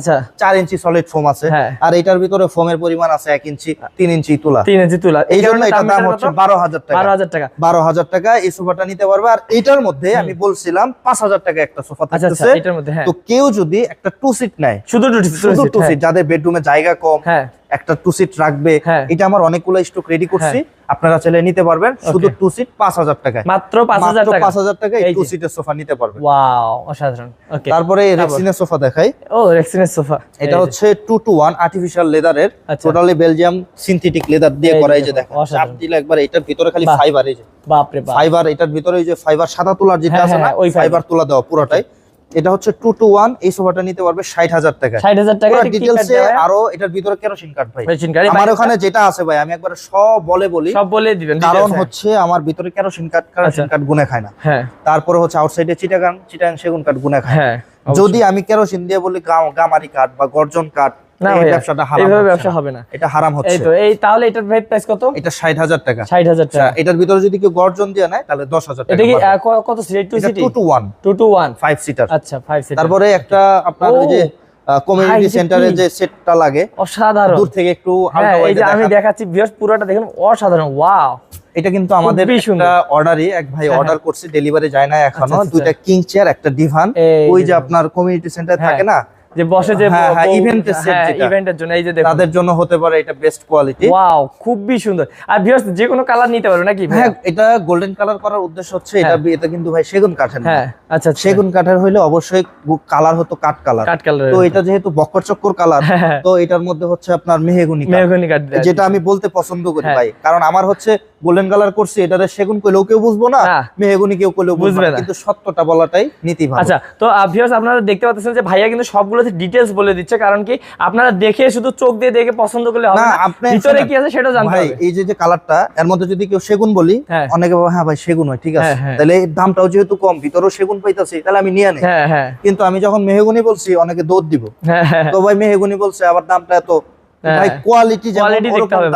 [SPEAKER 2] চার ইঞ্চি সলিড ফোম আছে।
[SPEAKER 1] হ্যাঁ।
[SPEAKER 2] আর এটার ভিতরে ফোমের পরিমাণ আছে এক ইঞ্চি তিন ইঞ্চি তুলা।
[SPEAKER 1] তিন ইঞ্চি তুলা।
[SPEAKER 2] এই জন্য এটার দাম হচ্ছে বারো হাজার টাকা।
[SPEAKER 1] বারো হাজার টাকা।
[SPEAKER 2] বারো হাজার টাকা এই সোফাটা নিতে পারবে। আর এটার মধ্যে আমি বলছিলাম পাঁচ হাজার টাকা একটা সোফা
[SPEAKER 1] আচ্ছা আচ্ছা
[SPEAKER 2] থাকতেছে।
[SPEAKER 1] হ্যাঁ।
[SPEAKER 2] তো কেউ যদি একটা টু সিট নেয়
[SPEAKER 1] শুধু টু সিট
[SPEAKER 2] শুধু টু সিট যাদের বেডরুমে জায়গা কম
[SPEAKER 1] হ্যাঁ।
[SPEAKER 2] একটা টু সিট রাখবে।
[SPEAKER 1] হ্যাঁ।
[SPEAKER 2] এটা আমার অনেকগুলো স্টক রেডি করছি। আপনারা চাইলে নিতে পারবেন। শুধু টু সিট পাঁচ হাজার টাকায়।
[SPEAKER 1] মাত্র পাঁচ হাজার টাকা।
[SPEAKER 2] পাঁচ হাজার টাকায়
[SPEAKER 1] এই
[SPEAKER 2] টু। সিটের সোফা নিতে পারবেন।
[SPEAKER 1] ওয়াও অসাধারণ।
[SPEAKER 2] তারপরে রেক্সিনের সোফা দেখাই।
[SPEAKER 1] ও রেক্সিনের সোফা
[SPEAKER 2] এটা হচ্ছে টু টু ওয়ান আর্টিফিশিয়াল লেদারের
[SPEAKER 1] আচ্ছা।
[SPEAKER 2] টোটালি বেলজিয়াম সিনথেটিক লেদার দিয়ে করা এই যে
[SPEAKER 1] দেখো,
[SPEAKER 2] দেখেন চাপ দিলে একবার এটার ভিতরে খালি ফাইবার এই যে।
[SPEAKER 1] বাপরে বাপ।
[SPEAKER 2] ফাইবার এটার ভিতরে ওই যে ফাইবার সাদা তোলার যেটা
[SPEAKER 1] হ্যাঁ,
[SPEAKER 2] আছে না
[SPEAKER 1] হ্যাঁ, ওই
[SPEAKER 2] ফাইবার তোলা দেওয়া পুরোটাই। এটা হচ্ছে টু টু ওয়ান এই সোফাটা নিতে পারবে ষাট হাজার টাকা।
[SPEAKER 1] ষাট হাজার টাকা
[SPEAKER 2] ডিটেলসে
[SPEAKER 1] কাঠ দেওয়া?
[SPEAKER 2] আরও এটার ভিতরে কেরোসিন কাঠ ভাই? আমার ওখানে যেটা আছে ভাই আমি একবার সব বলে বলি।
[SPEAKER 1] সব বলে দিবেন
[SPEAKER 2] কারণ। হচ্ছে আমার ভিতরে কেরোসিন কাঠ কেরোসিন। কাঠ গুনে খায় না।
[SPEAKER 1] হ্যাঁ।
[SPEAKER 2] তারপরে হচ্ছে আউটসাইডে চিটাগান চিটাগাং সেগুন কাঠ গুনে খায়।
[SPEAKER 1] হ্যাঁ
[SPEAKER 2] যদি আমি কেরোসিন দিয়ে বলি গামারি কাঠ বা গর্জন কাঠ
[SPEAKER 1] না
[SPEAKER 2] এই ব্যবসাটা হারাম
[SPEAKER 1] এইভাবে ব্যবসা হবে না।
[SPEAKER 2] এটা হারাম
[SPEAKER 1] এই তো এই তাহলে এটার প্রাইস কত?
[SPEAKER 2] এটা ষাট হাজার টাকা।
[SPEAKER 1] ষাট হাজার
[SPEAKER 2] আচ্ছা,
[SPEAKER 1] টাকা।
[SPEAKER 2] এটার ভিতরে যদি কেউ গর্জন দিয়ে নেয় তাহলে দশ হাজার টাকা
[SPEAKER 1] এটা কি কত সিট টু
[SPEAKER 2] এটা
[SPEAKER 1] city
[SPEAKER 2] two two one
[SPEAKER 1] two two one
[SPEAKER 2] five seater
[SPEAKER 1] আচ্ছা ফাইভ সিট
[SPEAKER 2] তারপরে একটা আপনার ওই যে কমিউনিটি সেন্টারে যে সেটটা লাগে
[SPEAKER 1] অসাধারণ।
[SPEAKER 2] দূর থেকে একটু
[SPEAKER 1] হ্যাঁ এই যে আমি দেখাচ্ছি। ভিউয়ার্স পুরোটা দেখুন অসাধারণ। ওয়াও
[SPEAKER 2] এটা কিন্তু আমাদের একটা অর্ডারই এক ভাই
[SPEAKER 1] হ্যাঁ,
[SPEAKER 2] অর্ডার করছে ডেলিভারি যায় না এখনও।
[SPEAKER 1] আচ্ছা, আচ্ছা।
[SPEAKER 2] দুইটা কিং চেয়ার একটা ডিভান ওই
[SPEAKER 1] যে
[SPEAKER 2] আপনার কমিউনিটি সেন্টার
[SPEAKER 1] হ্যাঁ।
[SPEAKER 2] থাকে না
[SPEAKER 1] যে বসে যে
[SPEAKER 2] হ্যাঁ, হ্যাঁ, এর
[SPEAKER 1] হ্যাঁ,
[SPEAKER 2] যেটা।
[SPEAKER 1] event জন্য এই যে দেখুন
[SPEAKER 2] তাদের জন্য হতে পারে এটা বেস্ট কোয়ালিটি
[SPEAKER 1] ওয়াও খুবই সুন্দর আর ভিউয়ার্স যে কোনো কালার নিতে পারবে নাকি?
[SPEAKER 2] হ্যাঁ এটা গোল্ডেন কালার করার উদ্দেশ্য হচ্ছে এটা এটা কিন্তু ভাই সেগুন কাঠের
[SPEAKER 1] হ্যাঁ আচ্ছা আচ্ছা
[SPEAKER 2] সেগুন কাঠের হইলে অবশ্যই কালার হতো কাঠ কালার
[SPEAKER 1] কাট কালার
[SPEAKER 2] তো এটা যেহেতু বক্কর চক্কর কালার
[SPEAKER 1] হ্যাঁ।
[SPEAKER 2] তো এটার মধ্যে হচ্ছে আপনার মেহেগুনি কাঠ।
[SPEAKER 1] মেহগনি কাট দেয়া
[SPEAKER 2] যেটা আমি বলতে পছন্দ করি
[SPEAKER 1] হ্যাঁ।
[SPEAKER 2] ভাই কারণ আমার হচ্ছে গোল্ডেন কালার করছি এটারে সেগুন কইলেও কেউ বুঝব না। মেহেগুনি কেউ কইলেও বুঝবে না। কিন্তু সত্যটা বলাটাই নীতি ভালো
[SPEAKER 1] আচ্ছা তো ভিউয়ার্স আপনারা দেখতে পাচ্ছেন যে ভাইয়া কিন্তু সবগুলোতে ডিটেলস বলে দিচ্ছে কারণ কি আপনারা দেখে শুধু চোখ দিয়ে দেখে পছন্দ করলে হবে
[SPEAKER 2] না
[SPEAKER 1] ভিতরে কি আছে সেটা জানতে
[SPEAKER 2] ভাই
[SPEAKER 1] হবে
[SPEAKER 2] এই যে যে কালারটা এর মধ্যে যদি কেউ সেগুন বলি
[SPEAKER 1] হ্যাঁ।
[SPEAKER 2] অনেকে বলে হ্যাঁ ভাই সেগুন হয় ঠিক আছে
[SPEAKER 1] হ্যাঁ, হ্যাঁ।
[SPEAKER 2] তাহলে এর দামটাও যেহেতু কম ভিতরেও সেগুন পাইতাছি তাহলে আমি নিয়ে নেই
[SPEAKER 1] হ্যাঁ হ্যাঁ
[SPEAKER 2] কিন্তু আমি যখন মেহগুনি বলছি অনেকে দৌড় দিব তো ভাই মেহগুনি বলছে আবার দামটা এত। ভাই কোয়ালিটি
[SPEAKER 1] দেখতে হবে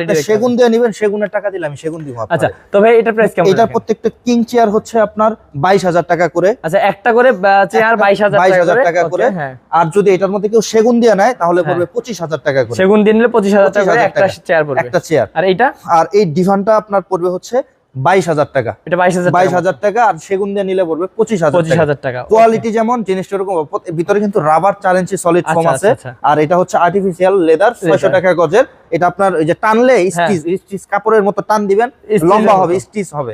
[SPEAKER 1] দেখতে
[SPEAKER 2] সেগুন দিয়ে নেবেন সেগুনের টাকা দিলে আমি সেগুন দিব
[SPEAKER 1] আচ্ছা তো ভাই এটার প্রাইস কেমন
[SPEAKER 2] এটার প্রত্যেকটা কিং চেয়ার হচ্ছে আপনার বাইশ হাজার টাকা করে।
[SPEAKER 1] আচ্ছা একটা করে চেয়ার
[SPEAKER 2] একটা
[SPEAKER 1] বাইশ হাজার
[SPEAKER 2] 22,000 টাকা করে।
[SPEAKER 1] হ্যাঁ।
[SPEAKER 2] আর যদি এটার মধ্যে কেউ সেগুন দিয়ে নেয় তাহলে
[SPEAKER 1] হ্যাঁ।
[SPEAKER 2] পড়বে পঁচিশ হাজার টাকা করে।
[SPEAKER 1] সেগুন দিন নিলে পঁচিশ হাজার টাকা করে একটা চেয়ার পড়বে।
[SPEAKER 2] একটা চেয়ার
[SPEAKER 1] আর এইটা?
[SPEAKER 2] আর এই ডিভানটা আপনার পড়বে হচ্ছে বাইশ হাজার টাকা।
[SPEAKER 1] এটা বাইশ হাজার
[SPEAKER 2] বাইশ হাজার টাকা আর সেগুন দিয়ে নিলে পড়বে পঁচিশ হাজার
[SPEAKER 1] পঁচিশ হাজার টাকা
[SPEAKER 2] কোয়ালিটি যেমন জিনিসটা এরকম ভিতরে কিন্তু রাবার চার ইঞ্চি সলিড ফোম
[SPEAKER 1] আচ্ছা,
[SPEAKER 2] আছে।
[SPEAKER 1] আচ্ছা,
[SPEAKER 2] আর এটা হচ্ছে আর্টিফিশিয়াল লেদার ছয়শো টাকা গজের। এটা আপনার যে টানলে
[SPEAKER 1] হ্যাঁ।
[SPEAKER 2] স্টিচ স্টিচ কাপড়ের মতো টান দিবেন লম্বা হবে স্টিচ হবে।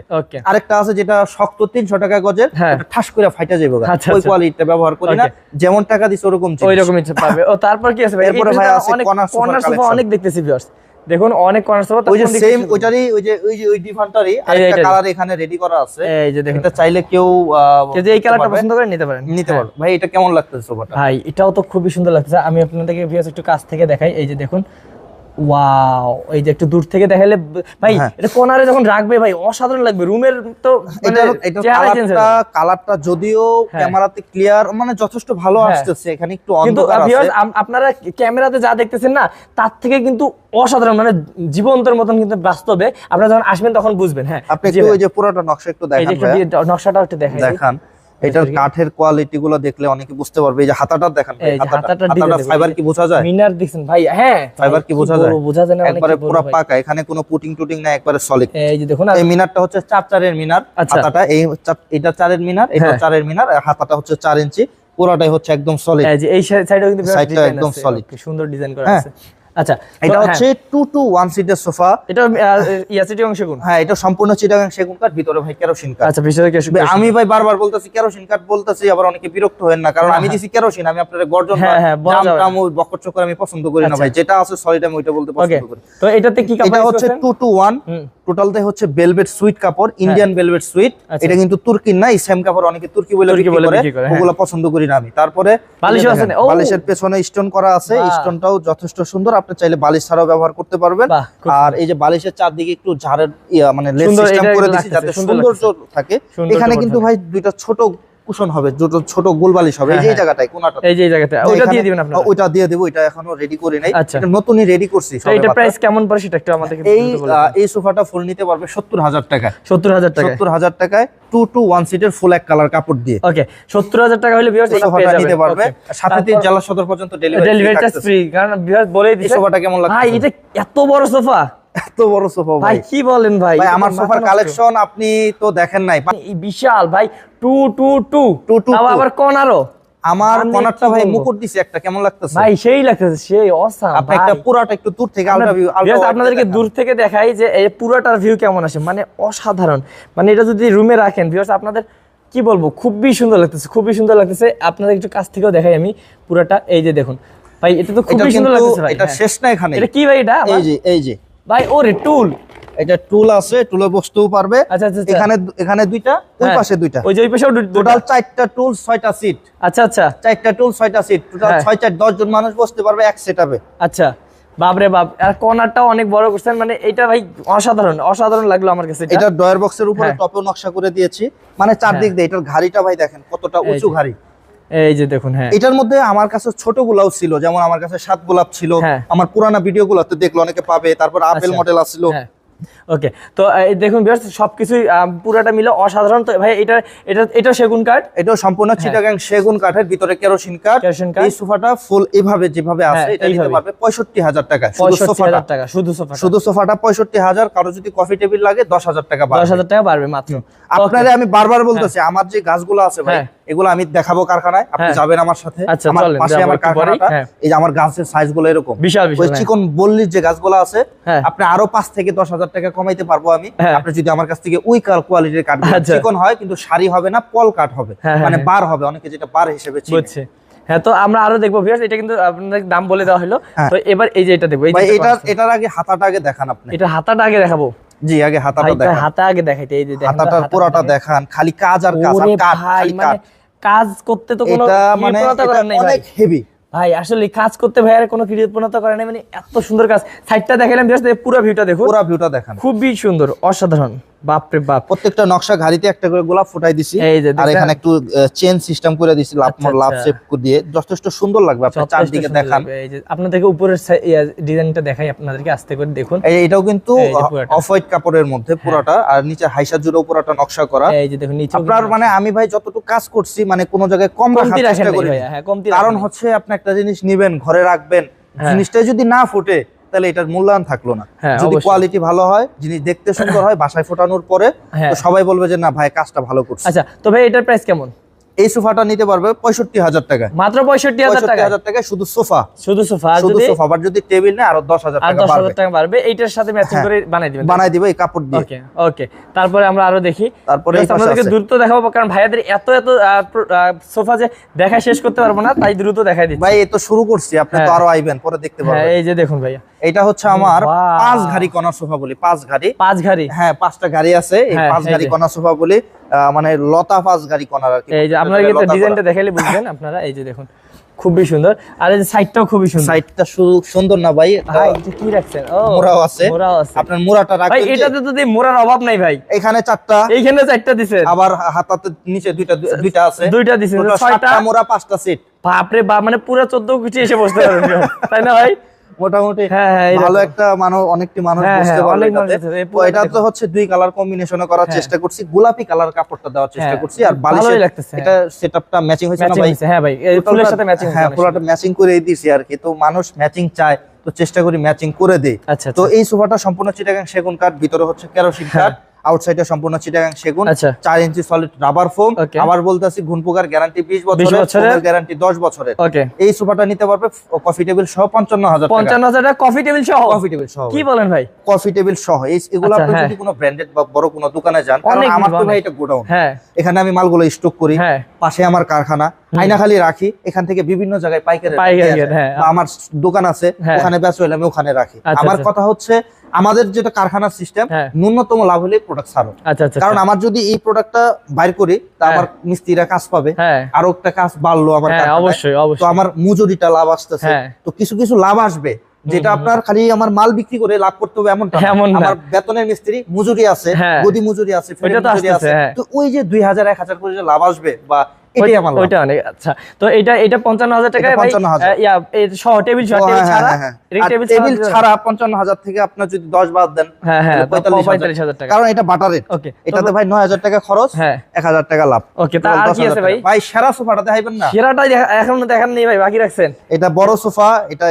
[SPEAKER 2] আরেকটা আছে যেটা শক্ত তিনশো টাকা গজের
[SPEAKER 1] হ্যাঁ।
[SPEAKER 2] ঠাস করে ফাইটা যাবে।
[SPEAKER 1] আচ্ছা,
[SPEAKER 2] ওই
[SPEAKER 1] আচ্ছা।
[SPEAKER 2] কোয়ালিটিটা ব্যবহার করি না। যেমন টাকা দিস ওরকম
[SPEAKER 1] পাবে। ও তারপর কি আছে
[SPEAKER 2] এরপরে ভাই আছে
[SPEAKER 1] অনেক দেখতেছি ভিউয়ার্স দেখুন অনেক সোফা
[SPEAKER 2] ওই যে সেম ওইটারই ওই যে ওই যে ওই ডিভানটারই আরেকটা। কালার এখানে রেডি করা আছে।
[SPEAKER 1] এই যে দেখুন।
[SPEAKER 2] এটা চাইলে
[SPEAKER 1] কেউ যদি এই কালারটা পছন্দ করে নিতে পারেন।
[SPEAKER 2] নিতে পারো ভাই এটা কেমন লাগতেছে সোফাটা
[SPEAKER 1] ভাই এটাও তো খুবই সুন্দর লাগছে আমি আপনাদেরকে ভিউয়ার্স একটু কাছ থেকে দেখাই। এই যে দেখুন ওয়াও এই যে একটু দূর থেকে দেখালে ভাই
[SPEAKER 2] হ্যাঁ।
[SPEAKER 1] এটা কোনারে যখন রাখবে ভাই অসাধারণ লাগবে রুমের তো মানে
[SPEAKER 2] কালারটা কালারটা যদিও
[SPEAKER 1] হ্যাঁ।
[SPEAKER 2] ক্যামেরাতে ক্লিয়ার মানে যথেষ্ট ভালো
[SPEAKER 1] হ্যাঁ।
[SPEAKER 2] আসতেছে এখানে একটু অন্ধকার আছে
[SPEAKER 1] আপনারা ক্যামেরাতে যা দেখতেছেন না তার থেকে কিন্তু অসাধারণ মানে জীবন্তের মতন কিন্তু বাস্তবে আপনারা যখন আসবেন তখন বুঝবেন হ্যাঁ
[SPEAKER 2] আপনি একটু ওই যে পুরোটা নকশা একটু দেখান
[SPEAKER 1] নকশাটা একটু দিই।
[SPEAKER 2] দেখান এটার কাঠের কোয়ালিটি গুলো দেখলে অনেকে বুঝতে পারবে। এই যে হাতাটা দেখেন হাতাটা ফাইবার কি বোঝা যায়?
[SPEAKER 1] মিনার দেখছেন ভাই হ্যাঁ।
[SPEAKER 2] ফাইবার কি বোঝা যায়?
[SPEAKER 1] বোঝা যায় না
[SPEAKER 2] একবারে পুরো পাকা এখানে কোনো পুটিং টুটিং না একবারে সলিড
[SPEAKER 1] এই যে দেখুন
[SPEAKER 2] এই মিনারটা হচ্ছে চার চারের মিনার
[SPEAKER 1] আচ্ছা।
[SPEAKER 2] হাতাটা এই এটা চারের মিনার এটা
[SPEAKER 1] হ্যাঁ।
[SPEAKER 2] চারের মিনার হাতাটা হচ্ছে চার ইঞ্চি পুরোটাই হচ্ছে একদম সলিড
[SPEAKER 1] এই যে এই সাইডেও কিন্তু
[SPEAKER 2] একদম।
[SPEAKER 1] Okay, সুন্দর ডিজাইন করা
[SPEAKER 2] হ্যাঁ।
[SPEAKER 1] আছে। আচ্ছা
[SPEAKER 2] এটা
[SPEAKER 1] হ্যাঁ,
[SPEAKER 2] হচ্ছে টু টু ওয়ান সিটের সোফা
[SPEAKER 1] এটা ইয়াসিটি অংশ কোন
[SPEAKER 2] হ্যাঁ এটা সম্পূর্ণ চিটাগাং সেগুন কাঠ ভিতরে ভাই কেরোসিন কাঠ।
[SPEAKER 1] আচ্ছা পিছনে কি
[SPEAKER 2] আমি ভাই বারবার বলতেছি কেরোসিন কাঠ বলতেছি আবার অনেকে বিরক্ত হন না কারণ আমি দিছি কেরোসিন আমি আপনার গর্জন
[SPEAKER 1] হ্যাঁ, হ্যাঁ,
[SPEAKER 2] বকর আমি পছন্দ করি না
[SPEAKER 1] আচ্ছা।
[SPEAKER 2] ভাই যেটা আছে সলিড আমি ওইটা বলতে পছন্দ করি।
[SPEAKER 1] তো এটাতে কি
[SPEAKER 2] এটা হচ্ছে টু টু ওয়ান
[SPEAKER 1] হুম।
[SPEAKER 2] হচ্ছে বেলভেট সুইট কাপড় ইন্ডিয়ান বেলভেট সুইট। এটা কিন্তু তুর্কির না সেম কাপড় অনেকে তুর্কি বলে বিক্রি করে। ওগুলো পছন্দ করি না আমি। তারপরে! বালিশের পেছনে স্টোন করা আছে স্টোনটাও যথেষ্ট সুন্দর। আপনি চাইলে বালিশ ছাড়াও ব্যবহার করতে পারবেন। আর এই যে বালিশের চারদিকে একটু ঝাড়ের ইয়া মানে লেস
[SPEAKER 1] সুন্দর,
[SPEAKER 2] সিস্টেম করে দিয়েছি যাতে
[SPEAKER 1] সুন্দর
[SPEAKER 2] সৌন্দর্য থাকে। এখানে কিন্তু ভাই দুইটা ছোট কুশন হবে দুটো ছোট গোল বালিশ হবে এই যে
[SPEAKER 1] হ্যাঁ,
[SPEAKER 2] জায়গাটায় কোনাটা।
[SPEAKER 1] এই যে
[SPEAKER 2] তো
[SPEAKER 1] ওটা দিয়ে দিবেন আপনারা?
[SPEAKER 2] ওইটা দিয়ে দেবো এটা এখনও রেডি করি নাই।
[SPEAKER 1] আচ্ছা।
[SPEAKER 2] এটা নতুনই রেডি করছি
[SPEAKER 1] এটা প্রাইস কেমন পড়ে সেটা একটু আমাদেরকে
[SPEAKER 2] এই এই সোফাটা ফুল নিতে পারবে সত্তর হাজার টাকা
[SPEAKER 1] সত্তর হাজার টাকা
[SPEAKER 2] সত্তর হাজার টাকায় টু টু ওয়ান সিটের ফুল এক কালার কাপড় দিয়ে।
[SPEAKER 1] ওকে সত্তর হাজার টাকা হলে বিয়ার্স
[SPEAKER 2] এই সোফাটা নিতে পারবে। সাথে তিন জেলা সদর পর্যন্ত ডেলিভারি
[SPEAKER 1] ডেলিভারিটা ফ্রি কারণ বিয়ার্স বলেই দিছে।
[SPEAKER 2] সোফাটা কেমন
[SPEAKER 1] ভাই
[SPEAKER 2] লাগছে
[SPEAKER 1] এটা এত বড় সোফা।
[SPEAKER 2] এত বড় সোফা
[SPEAKER 1] ভাই। কি বলেন ভাই?
[SPEAKER 2] ভাই আমার সোফার কালেকশন আপনি তো দেখেন নাই।
[SPEAKER 1] এই বিশাল ভাই two two two.
[SPEAKER 2] Two two
[SPEAKER 1] তাও
[SPEAKER 2] টু।
[SPEAKER 1] আবার কোন আরও
[SPEAKER 2] আমার
[SPEAKER 1] আমি
[SPEAKER 2] ভাই মুকুট দিছে একটা কেমন লাগতেছে?
[SPEAKER 1] ভাই সেই লাগতেছে সেই অসাম
[SPEAKER 2] আপনি একটা পুরাটা একটু দূর থেকে আলট্রা ভিউ
[SPEAKER 1] আপনাদেরকে দূর থেকে দেখাই যে এই পুরোটার ভিউ কেমন আসে। মানে অসাধারণ। মানে এটা যদি রুমে রাখেন ভিউয়ার্স আপনাদের কি বলব খুবই সুন্দর লাগতেছে খুবই সুন্দর লাগতেছে। আপনাদের একটু কাছ থেকেও দেখাই আমি পুরাটা। এই যে দেখুন ভাই এটা তো খুবই সুন্দর লাগতেছে ভাই
[SPEAKER 2] এটা
[SPEAKER 1] হ্যাঁ।
[SPEAKER 2] শেষ না এখানে
[SPEAKER 1] এটা কি ভাই এটা?
[SPEAKER 2] এই যে এই যে।
[SPEAKER 1] ভাই ওরে টুল।
[SPEAKER 2] এটা টুল আছে টুলে বসতেও পারবে।
[SPEAKER 1] আচ্ছা, আচ্ছা, আচ্ছা।
[SPEAKER 2] এখানে এখানে দুইটা ওই
[SPEAKER 1] হ্যাঁ।
[SPEAKER 2] পাশে দুইটা।
[SPEAKER 1] ওই যে ওই দুটা।
[SPEAKER 2] টোটাল চারটা টুল ছয়টা সিট
[SPEAKER 1] আচ্ছা আচ্ছা।
[SPEAKER 2] চারটা টুল ছয়টা সিট টোটাল
[SPEAKER 1] হ্যাঁ।
[SPEAKER 2] ছয় চার দশ জন মানুষ বসতে পারবে এক সেটআপে
[SPEAKER 1] আচ্ছা। বাপরে বাপ। আর কর্নারটাও অনেক বড় করছেন মানে এটা ভাই অসাধারণ অসাধারণ লাগল আমার কাছে এটা।
[SPEAKER 2] ডয়ার বক্সের উপরে
[SPEAKER 1] হ্যাঁ।
[SPEAKER 2] টপেও নকশা করে দিয়েছি। মানে চারদিক দিয়ে এটার ঘাড়িটা ভাই দেখেন কতটা উঁচু। ঘাড়ি।
[SPEAKER 1] এই যে দেখুন হ্যাঁ।
[SPEAKER 2] এটার মধ্যে আমার কাছে ছোট গোলাপ ছিল যেমন আমার কাছে সাত গোলাপ ছিল
[SPEAKER 1] হ্যাঁ।
[SPEAKER 2] আমার পুরানা ভিডিও গুলোতে দেখল অনেকে পাবে তারপর আপেল
[SPEAKER 1] আচ্ছা।
[SPEAKER 2] মডেল আসছিল।
[SPEAKER 1] হ্যাঁ। ওকে তো এই দেখুন বিয়ার্স সবকিছুই পুরাটা মিলে অসাধারণ। তো ভাই এটা এটা এটা সেগুন কাঠ?
[SPEAKER 2] এটাও সম্পূর্ণ চিটাগাং সেগুন কাঠের ভিতরে কেরোসিন কাঠ।
[SPEAKER 1] কেরোসিন কাঠ।
[SPEAKER 2] এই সোফাটা ফুল এভাবে যেভাবে আছে
[SPEAKER 1] হ্যাঁ,
[SPEAKER 2] এটা নিতে পারবে হাজার টাকা শুধু সোফাটা।
[SPEAKER 1] টাকা শুধু সোফা
[SPEAKER 2] শুধু সোফাটা পঁয়ষট্টি হাজার কারও যদি কফি টেবিল লাগে দশ হাজার টাকা
[SPEAKER 1] দশ
[SPEAKER 2] বাড়বে।
[SPEAKER 1] হাজার টাকা পারবে মাত্র।
[SPEAKER 2] আপনারে আমি বারবার বলতেছি আমার যে গাছগুলো আছে ভাই
[SPEAKER 1] হ্যাঁ।
[SPEAKER 2] এগুলো আমি দেখাবো কারখানায় আপনি
[SPEAKER 1] হ্যাঁ।
[SPEAKER 2] যাবেন আমার সাথে
[SPEAKER 1] আচ্ছা,
[SPEAKER 2] আমার পাশে আমার কারখানাটা
[SPEAKER 1] হ্যাঁ।
[SPEAKER 2] এই যে আমার গাছের সাইজগুলো এরকম
[SPEAKER 1] বিশাল
[SPEAKER 2] ওই
[SPEAKER 1] হ্যাঁ।
[SPEAKER 2] চিকন বল্লির যে গাছগুলো আছে। আপনি আরও পাঁচ থেকে দশ হাজার টাকা কমাইতে পারব আমি। আপনি যদি আমার কাছ থেকে উই কোয়ালিটির কাঠ
[SPEAKER 1] আচ্ছা।
[SPEAKER 2] চিকন হয় কিন্তু সারি হবে না পল কাঠ হবে মানে। বার হবে অনেকে যেটা বার হিসেবে চিনে।
[SPEAKER 1] হ্যাঁ তো আমরা আরও দেখব ভিউয়ার্স এটা কিন্তু আপনাদের দাম বলে দেওয়া হলো। তো এবার এই যে এটা দেখব
[SPEAKER 2] এটার এটার আগে হাতাটা আগে দেখান আপনি
[SPEAKER 1] এটা হাতাটা আগে দেখাবো
[SPEAKER 2] জি আগে হাতাটা দেখান।
[SPEAKER 1] হাতা আগে দেখাইতে এই যে
[SPEAKER 2] হাতাটার পুরাটা
[SPEAKER 1] দেখান।
[SPEAKER 2] খালি কাজ আর কাজ আর খালি
[SPEAKER 1] মানে কাজ করতে তো কোনো
[SPEAKER 2] এটা মানে অনেক হেভি
[SPEAKER 1] ভাই আসলে কাজ করতে ভাই আর কোনো কৃতজ্ঞতা করে নাই মানে এত সুন্দর কাজ। সাইডটা দেখালাম জাস্ট পুরো ভিউটা দেখো
[SPEAKER 2] পুরা ভিউটা দেখান।
[SPEAKER 1] খুবই সুন্দর অসাধারণ। বাপরে বাপ।
[SPEAKER 2] প্রত্যেকটা নকশা ঘাড়িতে একটা করে গোলাপ ফুটাই দিছি। আর এখানে একটু চেন সিস্টেম করে দিছি লাভ
[SPEAKER 1] আচ্ছা,
[SPEAKER 2] লাভ
[SPEAKER 1] আচ্ছা।
[SPEAKER 2] শেপ দিয়ে। যথেষ্ট সুন্দর লাগবে আপনি চারদিকে দেখান।
[SPEAKER 1] এই যে আপনাদেরকে উপরের ডিজাইনটা দেখাই আপনাদেরকে আস্তে করে দেখুন।
[SPEAKER 2] এটাও কিন্তু অফ হোয়াইট কাপড়ের মধ্যে পুরাটা। আর নিচে হাইসা জুড়েও পুরাটা নকশা করা।
[SPEAKER 1] এই যে দেখুন নিচে
[SPEAKER 2] আপনার মানে আমি ভাই যতটুকু কাজ করছি মানে কোন জায়গায় কম রাখার চেষ্টা করি।
[SPEAKER 1] হ্যাঁ কমতি
[SPEAKER 2] কারণ হচ্ছে আপনি একটা জিনিস নিবেন ঘরে রাখবেন।
[SPEAKER 1] হ্যাঁ।
[SPEAKER 2] জিনিসটা যদি না ফুটে তাহলে এটার মূল্যায়ন থাকল না।
[SPEAKER 1] হ্যাঁ,
[SPEAKER 2] যদি কোয়ালিটি ভালো হয় জিনিস দেখতে সুন্দর হয় বাসায় ফোটানোর পরে
[SPEAKER 1] হ্যাঁ।
[SPEAKER 2] সবাই বলবে যে না ভাই কাজটা ভালো করছে।
[SPEAKER 1] আচ্ছা তো ভাই এটার প্রাইস কেমন?
[SPEAKER 2] এই সোফাটা নিতে পারবে পঁয়ষট্টি হাজার টাকা
[SPEAKER 1] মাত্র পঁয়ষট্টি হাজার টাকা
[SPEAKER 2] শুধু সোফা।
[SPEAKER 1] শুধু সোফা
[SPEAKER 2] শুধু সোফা আবার যদি টেবিল নেয় আরও দশ হাজার
[SPEAKER 1] দশ হাজার টাকা বাড়বে এইটার সাথে ম্যাচিং। করে বানাই দিবেন
[SPEAKER 2] বানাই দিবে এই কাপড় দিয়ে।
[SPEAKER 1] ওকে ওকে তারপরে আমরা আরও দেখি।
[SPEAKER 2] তারপরে
[SPEAKER 1] আপনাদেরকে দ্রুত দেখাবো কারণ ভাইয়াদের এত এত সোফা যে দেখা শেষ করতে পারব না তাই দ্রুত দেখাই দিচ্ছি।
[SPEAKER 2] ভাই এ তো শুরু করছি আপনি তো
[SPEAKER 1] হ্যাঁ।
[SPEAKER 2] আরও আইবেন পরে দেখতে পারবেন।
[SPEAKER 1] এই যে দেখুন ভাইয়া।
[SPEAKER 2] এটা হচ্ছে আমার পাঁচ ঘাড়ি কণা সোফা বলি পাঁচ ঘাড়ি।
[SPEAKER 1] পাঁচ ঘাড়ি?
[SPEAKER 2] হ্যাঁ পাঁচটা গাড়ি আছে। এই
[SPEAKER 1] হ্যাঁ,
[SPEAKER 2] পাঁচ
[SPEAKER 1] যে।
[SPEAKER 2] কণা সোফা বলি মানে লতা পাঁচ গাড়ি কণার আর কি।
[SPEAKER 1] এই যে আপনারা কিন্তু ডিজাইনটা দেখাইলে বুঝবেন আপনারা। এই যে দেখুন খুবই সুন্দর। আর এই সাইডটাও খুবই সুন্দর।
[SPEAKER 2] সাইডটা সুন্দর না ভাই
[SPEAKER 1] ভাই এটা কি রাখছেন? ও
[SPEAKER 2] মোড়াও আছে।
[SPEAKER 1] মোড়াও আছে।
[SPEAKER 2] আপনার মোড়াটা
[SPEAKER 1] ভাই
[SPEAKER 2] রাখবেন যে,
[SPEAKER 1] এটাতে তো মোড়ার অভাব নাই ভাই।
[SPEAKER 2] এখানে চারটা।
[SPEAKER 1] এইখানে চারটা দিছেন।
[SPEAKER 2] আবার হাতাতে নিচে দুইটা দুইটা আছে।
[SPEAKER 1] দুইটা দিছেন। ছয়টা
[SPEAKER 2] মোড়া পাঁচটা সিট।
[SPEAKER 1] বাপরে বাপ মানে পুরো চোদ্দ কুচি এসে বসতে পারবেন। তাই না ভাই?
[SPEAKER 2] মোটামুটি
[SPEAKER 1] হ্যাঁ, হ্যাঁ।
[SPEAKER 2] ভালো একটা মানুষ অনেকটি মানুষ
[SPEAKER 1] হ্যাঁ,
[SPEAKER 2] বুঝতে পারবে এটা তো হচ্ছে দুই কালার কম্বিনেশন করার। চেষ্টা করছি। গোলাপি কালার কাপড়টা দেওয়ার চেষ্টা করছি। আর
[SPEAKER 1] ভালোই
[SPEAKER 2] বালিশের
[SPEAKER 1] লাগতেছে,
[SPEAKER 2] এটা সেটআপটা ম্যাচিং হয়েছে না ভাই?
[SPEAKER 1] হ্যাঁ ভাই। ফুলের সাথে ম্যাচিং
[SPEAKER 2] হ্যাঁ পুরোটা ম্যাচিং করে দিয়েছি আর কি। তো মানুষ ম্যাচিং চায় তো চেষ্টা করি ম্যাচিং করে দেই।
[SPEAKER 1] আচ্ছা
[SPEAKER 2] তো
[SPEAKER 1] তো
[SPEAKER 2] এই সোফাটা সম্পূর্ণ চিটাগাং সেগুন কাঠ ভিতরে হচ্ছে কেরোসিন কাঠ। আউটসাইডে সম্পূর্ণ চিটাগাং সেগুন
[SPEAKER 1] আচ্ছা।
[SPEAKER 2] চার ইঞ্চি সলিড রাবার ফোম আবার বলতেছি ঘুনপুকার গ্যারান্টি বিশ
[SPEAKER 1] 20
[SPEAKER 2] বছরের। গ্যারান্টি দশ বছরের। এই সোফাটা নিতে পারবে কফি টেবিল সহ পঞ্চান্ন হাজার টাকা।
[SPEAKER 1] পঞ্চান্ন হাজার কফি টেবিল সহ?
[SPEAKER 2] কফি টেবিল সহ
[SPEAKER 1] কি বলেন ভাই?
[SPEAKER 2] কফি টেবিল সহ। এই এগুলো
[SPEAKER 1] আচ্ছা,
[SPEAKER 2] আপনি
[SPEAKER 1] হ্যাঁ।
[SPEAKER 2] যদি কোনো ব্র্যান্ডেড বা বড় কোনো দোকানে যান কারণ আমার তো ভাই এটা গোডাউন।
[SPEAKER 1] হ্যাঁ।
[SPEAKER 2] এখানে আমি মালগুলো স্টক করি।
[SPEAKER 1] হ্যাঁ।
[SPEAKER 2] পাশে আমার কারখানা। আইনাখালি রাখি। এখান থেকে বিভিন্ন জায়গায় পাইকারি। আমার দোকান আছে। ওখানে ব্যস্ত হলে আমি ওখানে রাখি।
[SPEAKER 1] আচ্ছা,
[SPEAKER 2] আমার। কথা হচ্ছে আমাদের যেটা কারখানার সিস্টেম
[SPEAKER 1] হ্যাঁ।
[SPEAKER 2] ন্যূনতম লাভ হলে প্রোডাক্ট ছাড়ো
[SPEAKER 1] আচ্ছা আচ্ছা
[SPEAKER 2] কারণ আমার যদি এই প্রোডাক্টটা বাইর করি তা
[SPEAKER 1] হ্যাঁ।
[SPEAKER 2] আমার মিস্ত্রিরা কাজ পাবে
[SPEAKER 1] হ্যাঁ
[SPEAKER 2] আরও একটা কাজ বাড়লো আমার
[SPEAKER 1] অবশ্যই
[SPEAKER 2] তো আমার মজুরিটা লাভ আসতেছে। তো কিছু কিছু লাভ আসবে যেটা আপনার খালি আমার মাল বিক্রি করে লাভ করতে হবে এমন
[SPEAKER 1] এমন
[SPEAKER 2] আমার বেতনের মিস্ত্রি মজুরি আছে। গদি মজুরি আছে ফেরি
[SPEAKER 1] তো
[SPEAKER 2] আছে। তো ওই যে দুই হাজার এক হাজার করে যে লাভ আসবে বা এটাই আমার
[SPEAKER 1] ওইটা অনেক আচ্ছা। তো এটা এটা পঞ্চান্ন হাজার ভাই ইয়া এই সহ টেবিল সহ টেবিল
[SPEAKER 2] হ্যাঁ,
[SPEAKER 1] ছাড়া?
[SPEAKER 2] হ্যাঁ, হ্যাঁ।
[SPEAKER 1] এটা
[SPEAKER 2] আর
[SPEAKER 1] টেবিল
[SPEAKER 2] টেবিল
[SPEAKER 1] ছাড়া
[SPEAKER 2] ছাড়া পঞ্চান্ন হাজার থেকে আপনার যদি দশ বাদ দেন
[SPEAKER 1] হ্যাঁ হ্যাঁ
[SPEAKER 2] তাহলে পঁয়তাল্লিশ
[SPEAKER 1] পঁয়তাল্লিশ হাজার টাকা।
[SPEAKER 2] কারণ এটা বাটার রেট
[SPEAKER 1] ওকে
[SPEAKER 2] এটাতে ভাই নয় হাজার টাকা খরচ
[SPEAKER 1] হ্যাঁ।
[SPEAKER 2] এক হাজার টাকা লাভ।
[SPEAKER 1] ওকে তা আর কি আছে ভাই?
[SPEAKER 2] ভাই সেরা সোফাটা দেখাইবেন না?
[SPEAKER 1] সেরাটাই দেখা- এখনও নেই ভাই বাকি রাখছেন।
[SPEAKER 2] এটা বড় সোফা এটা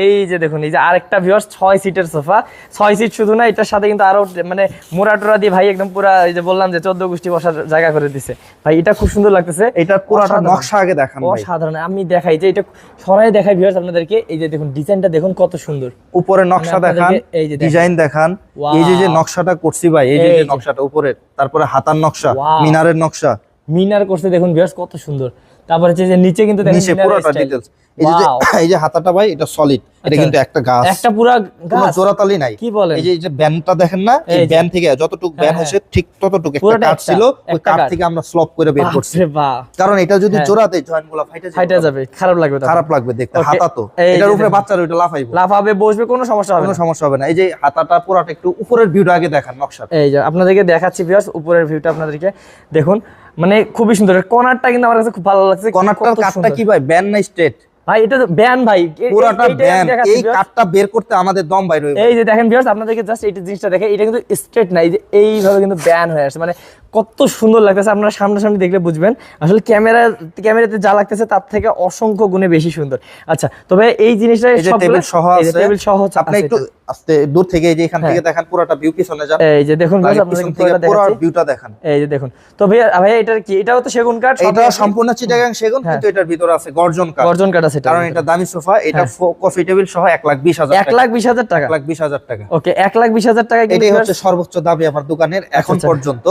[SPEAKER 2] এই
[SPEAKER 1] যে দেখুন এই যে আরেকটা ভিউয়ার্স ছয় সিটের সোফা। ছয় সিট শুধু না এটার সাথে কিন্তু আরও মানে মোড়া টোরা দিয়ে ভাই একদম পুরা এই যে বললাম যে চোদ্দ গোষ্ঠী বসার জায়গা করে দিছে। ভাই এটা খুব সুন্দর লাগতেছে।
[SPEAKER 2] এটা পুরোটা নকশা আগে দেখান ভাই।
[SPEAKER 1] অসাধারণ। আমি দেখাই যে এটা সরাই দেখাই ভিউয়ার্স আপনাদেরকে। এই যে দেখুন ডিজাইনটা দেখুন কত সুন্দর।
[SPEAKER 2] উপরে নকশা দেখান
[SPEAKER 1] এই যে
[SPEAKER 2] ডিজাইন দেখান। এই যে যে নকশাটা করছি ভাই এই যে। নকশাটা উপরে তারপরে হাতার নকশা মিনারের নকশা।
[SPEAKER 1] মিনার করছে দেখুন ভিউয়ার্স কত সুন্দর। তারপরে হচ্ছে যে নিচে কিন্তু দেখেন
[SPEAKER 2] নিচে পুরোটা। ডিটেলস এই যে এই যে হাতাটা ভাই এটা সলিড এটা
[SPEAKER 1] আচ্ছা।
[SPEAKER 2] কিন্তু একটা গাছ।
[SPEAKER 1] একটা পুরা
[SPEAKER 2] কোনো
[SPEAKER 1] গাছ?
[SPEAKER 2] জোড়াতালি নাই।
[SPEAKER 1] কি বলেন?
[SPEAKER 2] এই যে এই যে ব্যান্ডটা দেখেন না এই। ব্যান্ড থেকে যতটুকু ব্যান্ড
[SPEAKER 1] হ্যাঁ,
[SPEAKER 2] হয়েছে ঠিক ততটুকু একটা
[SPEAKER 1] একটা,
[SPEAKER 2] ছিল। ওই কাঠ। থেকে আমরা স্লপ করে বের করছি।
[SPEAKER 1] বাপরে বাহ
[SPEAKER 2] কারণ এটা যদি
[SPEAKER 1] হ্যাঁ।
[SPEAKER 2] জোড়াতে জয়েন্টগুলা ফাইটে
[SPEAKER 1] ফাইটা যাবে খারাপ লাগবে তখন।
[SPEAKER 2] খারাপ লাগবে দেখতে হাতা তো। এটার উপরে
[SPEAKER 1] দেখুন।
[SPEAKER 2] বাচ্চার ওইটা লাফাইবো।
[SPEAKER 1] লাফাবে বসবে কোনো সমস্যা হবে
[SPEAKER 2] কোনো সমস্যা হবে না। এই যে হাতাটা পুরাটা একটু উপরের ভিউটা আগে দেখান নকশা
[SPEAKER 1] এই যে আপনাদেরকে দেখাচ্ছি ভিউয়ার্স উপরের ভিউটা আপনাদেরকে। দেখুন মানে খুবই সুন্দর। কর্নারটা কিন্তু আমার কাছে খুব ভালো লাগছে।
[SPEAKER 2] কর্নারটার
[SPEAKER 1] কাটটা
[SPEAKER 2] কি ভাই? ব্যান না স্ট্রেট?
[SPEAKER 1] ভাই এটা তো ব্যান ভাই।
[SPEAKER 2] পুরাটা ব্যান। এই কাটটা বের করতে আমাদের দম বাইরে
[SPEAKER 1] এই যে দেখেন ভিউয়ার্স আপনাদেরকে জাস্ট এই জিনিসটা দেখে এটা কিন্তু স্ট্রেট না এই যে এইভাবে কিন্তু ব্যান হয়ে আসছে। মানে কত সুন্দর লাগতেছে। আপনারা সামনাসামনি দেখলে বুঝবেন। আসলে ক্যামেরা ক্যামেরাতে যা লাগতেছে তার থেকে অসংখ্য গুণে বেশি সুন্দর। আচ্ছা তবে এই জিনিসটা
[SPEAKER 2] টেবিল সহ আছে
[SPEAKER 1] টেবিল সহ
[SPEAKER 2] আপনি
[SPEAKER 1] আছে
[SPEAKER 2] একটু আস্তে দূর থেকে এই যে এখান থেকে
[SPEAKER 1] দেখেন
[SPEAKER 2] দেখান পুরোটা ভিউ পিছনে যান।
[SPEAKER 1] এই যে দেখুন
[SPEAKER 2] পিছন থেকে
[SPEAKER 1] পুরোটা
[SPEAKER 2] পুরো ভিউটা দেখান।
[SPEAKER 1] এই যে দেখুন। তো ভাইয়া ভাইয়া এটার কি? এটাও তো সেগুন কাঠ
[SPEAKER 2] এটা সম্পূর্ণ চিটাগাং সেগুন
[SPEAKER 1] হ্যাঁ।
[SPEAKER 2] কিন্তু এটার ভিতরে আছে গর্জন কাঠ।
[SPEAKER 1] গর্জন কাঠ আছে এটা।
[SPEAKER 2] কারণ এটা দামি সোফা এটা কফি টেবিল সহ এক লাখ বিশ হাজার
[SPEAKER 1] এক লাখ বিশ হাজার টাকা?
[SPEAKER 2] এক লাখ বিশ হাজার টাকা।
[SPEAKER 1] ওকে এক লাখ বিশ হাজার টাকা কিন্তু
[SPEAKER 2] এটাই হচ্ছে সর্বোচ্চ দাবি আমার দোকানের এখন
[SPEAKER 1] আচ্ছা।
[SPEAKER 2] পর্যন্ত।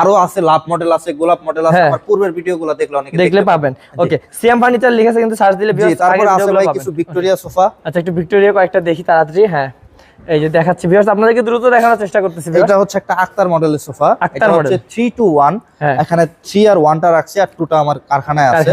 [SPEAKER 2] আরও আছে লাভ মডেল আছে গোলাপ মডেল আছে
[SPEAKER 1] হ্যাঁ।
[SPEAKER 2] আমার পূর্বের ভিডিও গুলো দেখলে অনেকে
[SPEAKER 1] দেখলে পাবেন। ওকে সিএম ফার্নিচার লিখেছে কিন্তু সার্চ দিলে
[SPEAKER 2] তারপরে আছে ভাই কিছু ভিক্টোরিয়া সোফা
[SPEAKER 1] আচ্ছা একটু ভিক্টোরিয়া কয়েকটা দেখি তাড়াতাড়ি হ্যাঁ। এই যে দেখাচ্ছি ভিউয়ার্স আপনাদেরকে দ্রুত দেখানোর চেষ্টা করতেছি।
[SPEAKER 2] এটা হচ্ছে একটা আক্তার মডেলের সোফা এটা হচ্ছে
[SPEAKER 1] model।
[SPEAKER 2] থ্রি টু ওয়ান
[SPEAKER 1] হ্যাঁ।
[SPEAKER 2] এখানে থ্রি আর ওয়ানটা রাখছি আর টুটা আমার কারখানায় আছে।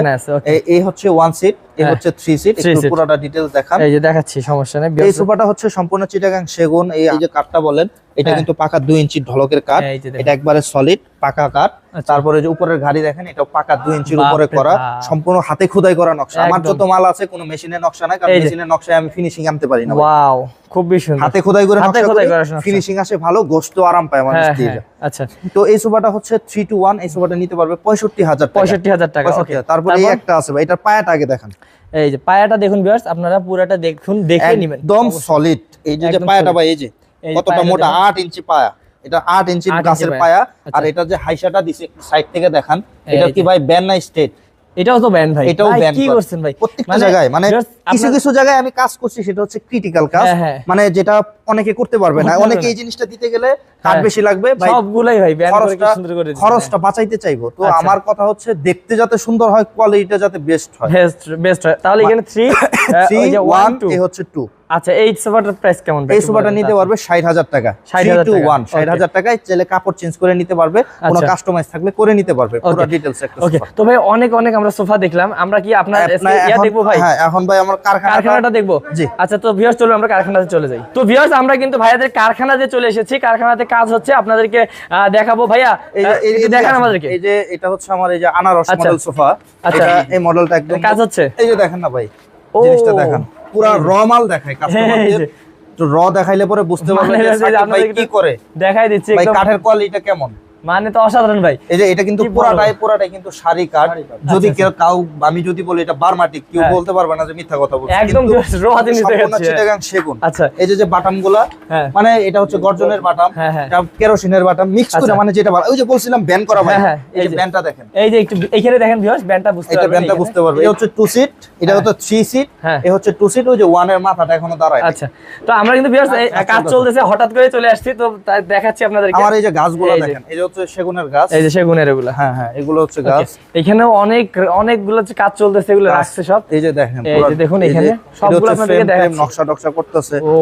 [SPEAKER 2] এই হচ্ছে ওয়ান সিট এই
[SPEAKER 1] হ্যাঁ।
[SPEAKER 2] হচ্ছে থ্রি সিট একটু পুরোটা ডিটেলস দেখান
[SPEAKER 1] এই যে দেখাচ্ছি সমস্যা নেই
[SPEAKER 2] এই সোফাটা হচ্ছে সম্পূর্ণ চিটাগাং সেগুন এই এই যে কাঠটা বলেন এটা
[SPEAKER 1] হ্যাঁ।
[SPEAKER 2] কিন্তু পাকা দুই ইঞ্চি ঢলকের কাঠ
[SPEAKER 1] এই যে দেখুন।
[SPEAKER 2] এটা একবারে সলিড পাকা কাঠ
[SPEAKER 1] আচ্ছা।
[SPEAKER 2] তারপরে যে উপরের গাড়ি দেখেন এটা পাকা ইঞ্চির উপরে করা সম্পূর্ণ হাতে খোদাই করা নকশা আমার যত মাল আছে কোনো মেশিনের নকশা নাই কারণ মেশিনের নকশায় আমি ফিনিশিং আনতে পারি না।
[SPEAKER 1] ওয়াও খুবই সুন্দর
[SPEAKER 2] হাতে খোদাই করে নকশা। ফিনিশিং আসে ভালো গোস্ত আরাম পায়
[SPEAKER 1] হ্যাঁ আচ্ছা।
[SPEAKER 2] তো এই সোফাটা হচ্ছে থ্রি টু ওয়ান এই সোফাটা নিতে পারবে পঁয়ষট্টি হাজার
[SPEAKER 1] পঁয়ষট্টি হাজার টাকা
[SPEAKER 2] পঁয়ষট্টি
[SPEAKER 1] ওকে
[SPEAKER 2] হাজার। তারপরে একটা আছে ভাই এটার পায়াটা আগে দেখান।
[SPEAKER 1] এই যে পায়াটা দেখুন ভিউয়ার্স আপনারা পুরাটা দেখুন দেখে নেবেন।
[SPEAKER 2] একদম সলিড এই যে যে পায়াটা ভাই এই যে কতটা মোটা
[SPEAKER 1] দেখুন।
[SPEAKER 2] আট ইঞ্চি পায়া। এটা আট ইঞ্চি গাছের
[SPEAKER 1] পায়া। আচ্ছা।
[SPEAKER 2] আর এটা যে হাইসাটা দিছে সাইড থেকে দেখান। এটা কি ভাই ব্যান না স্টেট
[SPEAKER 1] এটাও তো ভাই।
[SPEAKER 2] এটাও
[SPEAKER 1] ভাই,
[SPEAKER 2] ব্যান
[SPEAKER 1] কি করছেন ভাই?
[SPEAKER 2] প্রত্যেকটা জায়গায় মানে কিছু কিছু জায়গায় আমি কাজ করছি সেটা হচ্ছে ক্রিটিক্যাল কাজ।
[SPEAKER 1] হ্যাঁ, হ্যাঁ।
[SPEAKER 2] মানে যেটা অনেকে করতে পারবে না। অনেকে এই জিনিসটা দিতে গেলে কাঠ
[SPEAKER 1] হ্যাঁ।
[SPEAKER 2] বেশি লাগবে
[SPEAKER 1] সবগুলাই ভাই
[SPEAKER 2] খরচটা বাঁচাইতে চাইব। তো
[SPEAKER 1] আচ্ছা।
[SPEAKER 2] আমার কথা হচ্ছে দেখতে যাতে সুন্দর হয় কোয়ালিটিটা যাতে বেস্ট হয়।
[SPEAKER 1] বেস্ট বেস্ট হয়। তাহলে এখানে 3
[SPEAKER 2] থ্রি
[SPEAKER 1] যে
[SPEAKER 2] ওয়ান
[SPEAKER 1] 1 2
[SPEAKER 2] এ হচ্ছে টু
[SPEAKER 1] আচ্ছা এই সোফাটার প্রাইস কেমন
[SPEAKER 2] এই সোফাটা নিতে পারবে ষাট হাজার টাকা।
[SPEAKER 1] 60,000
[SPEAKER 2] টু
[SPEAKER 1] টাকা,
[SPEAKER 2] ওয়ান ষাট
[SPEAKER 1] okay.
[SPEAKER 2] হাজার টাকায় চাইলে কাপড় চেঞ্জ করে নিতে পারবে। কোনো
[SPEAKER 1] আচ্ছা।
[SPEAKER 2] কাস্টমাইজ থাকলে করে নিতে পারবে। পুরো. ডিটেলস একটা
[SPEAKER 1] ওকে তো ভাই অনেক অনেক আমরা সোফা দেখলাম। আমরা কি আপনার ইয়া দেখব ভাই?
[SPEAKER 2] হ্যাঁ এখন ভাই আমার কারখানাটা
[SPEAKER 1] কারখানাটা দেখব।
[SPEAKER 2] জি।
[SPEAKER 1] আচ্ছা তো ভিউয়ার্স চলুন আমরা কারখানাতে চলে যাই। তো ভিউয়ার্স আমরা কিন্তু ভাইয়াদের কারখানাতে চলে এসেছি। কারখানাতে কাজ হচ্ছে আপনাদেরকে দেখাবো। ভাইয়া দেখান আমাদেরকে।
[SPEAKER 2] এই যে এটা হচ্ছে আমার এই যে আনারস
[SPEAKER 1] আচ্ছা।
[SPEAKER 2] Model sofa.
[SPEAKER 1] আচ্ছা।
[SPEAKER 2] এই মডেলটা একদম
[SPEAKER 1] কাজ হচ্ছে?
[SPEAKER 2] এই যে দেখেন না ভাই জিনিসটা দেখেন। পুরা র মাল দেখায় কাস্টমারদের র দেখাইলে পরে বুঝতে পারবে
[SPEAKER 1] মানে
[SPEAKER 2] যে কি করে।
[SPEAKER 1] দেখাই দিচ্ছি
[SPEAKER 2] ভাই কাঠের কোয়ালিটিটা কেমন?
[SPEAKER 1] মানে তো অসাধারণ ভাই
[SPEAKER 2] এই যে এটা কিন্তু? পুরাটাই পুরাটাই কিন্তু শাড়ি কাঠ যদি
[SPEAKER 1] আচ্ছা,
[SPEAKER 2] কেউ কাউ আমি যদি বলি এটা বারমাটিক কেউ
[SPEAKER 1] হ্যাঁ।
[SPEAKER 2] বলতে পারবে না যে মিথ্যা কথা বলছে
[SPEAKER 1] একদম raw জিনিস দেখাচ্ছে।
[SPEAKER 2] সেগুন
[SPEAKER 1] আচ্ছা
[SPEAKER 2] এই যে যে বাটামগুলা
[SPEAKER 1] হ্যাঁ।
[SPEAKER 2] মানে এটা হচ্ছে গর্জনের বাটাম
[SPEAKER 1] হ্যাঁ।
[SPEAKER 2] এটা কেরোসিনের বাটাম মিক্স করে
[SPEAKER 1] আচ্ছা।
[SPEAKER 2] মানে যেটা ওই যে বলছিলাম ব্যান করা ভাই এই
[SPEAKER 1] এই
[SPEAKER 2] যে। ব্যানটা দেখেন
[SPEAKER 1] এই যে একটু এখানে দেখেন ভিউয়ার্স ব্যান্ডটা বুঝতে
[SPEAKER 2] এটা
[SPEAKER 1] পারবেন
[SPEAKER 2] ব্যানটা বুঝতে পারবে এটা হচ্ছে টু সিট এটা হচ্ছে থ্রি সিট
[SPEAKER 1] হ্যাঁ।
[SPEAKER 2] এ হচ্ছে টু সিট ওই যে ওয়ানের মাথাটা এখনও দাঁড়ায়
[SPEAKER 1] আচ্ছা তো আমরা কিন্তু ভিউয়ার্স
[SPEAKER 2] আচ্ছা,
[SPEAKER 1] কাজ
[SPEAKER 2] আচ্ছা।
[SPEAKER 1] চলতেছে হঠাৎ করে চলে আসছি তো দেখাচ্ছি আপনাদেরকে
[SPEAKER 2] আমার এই যে গাছগুলো
[SPEAKER 1] এই
[SPEAKER 2] দেখেন এই যে হচ্ছে সেগুনের গাছ।
[SPEAKER 1] এই যে সেগুনের এগুলা
[SPEAKER 2] হ্যাঁ হ্যাঁ এগুলো হচ্ছে গাছ।
[SPEAKER 1] এখানে অনেক অনেকগুলো কাজ চলতেছে এগুলো রাখছে সব।
[SPEAKER 2] এই যে দেখেন
[SPEAKER 1] এই যে দেখুন এখানে সবগুলো আপনাদেরকে
[SPEAKER 2] frame, frame,
[SPEAKER 1] দেখাচ্ছি।
[SPEAKER 2] নকশা টকশা করতেছে।
[SPEAKER 1] ও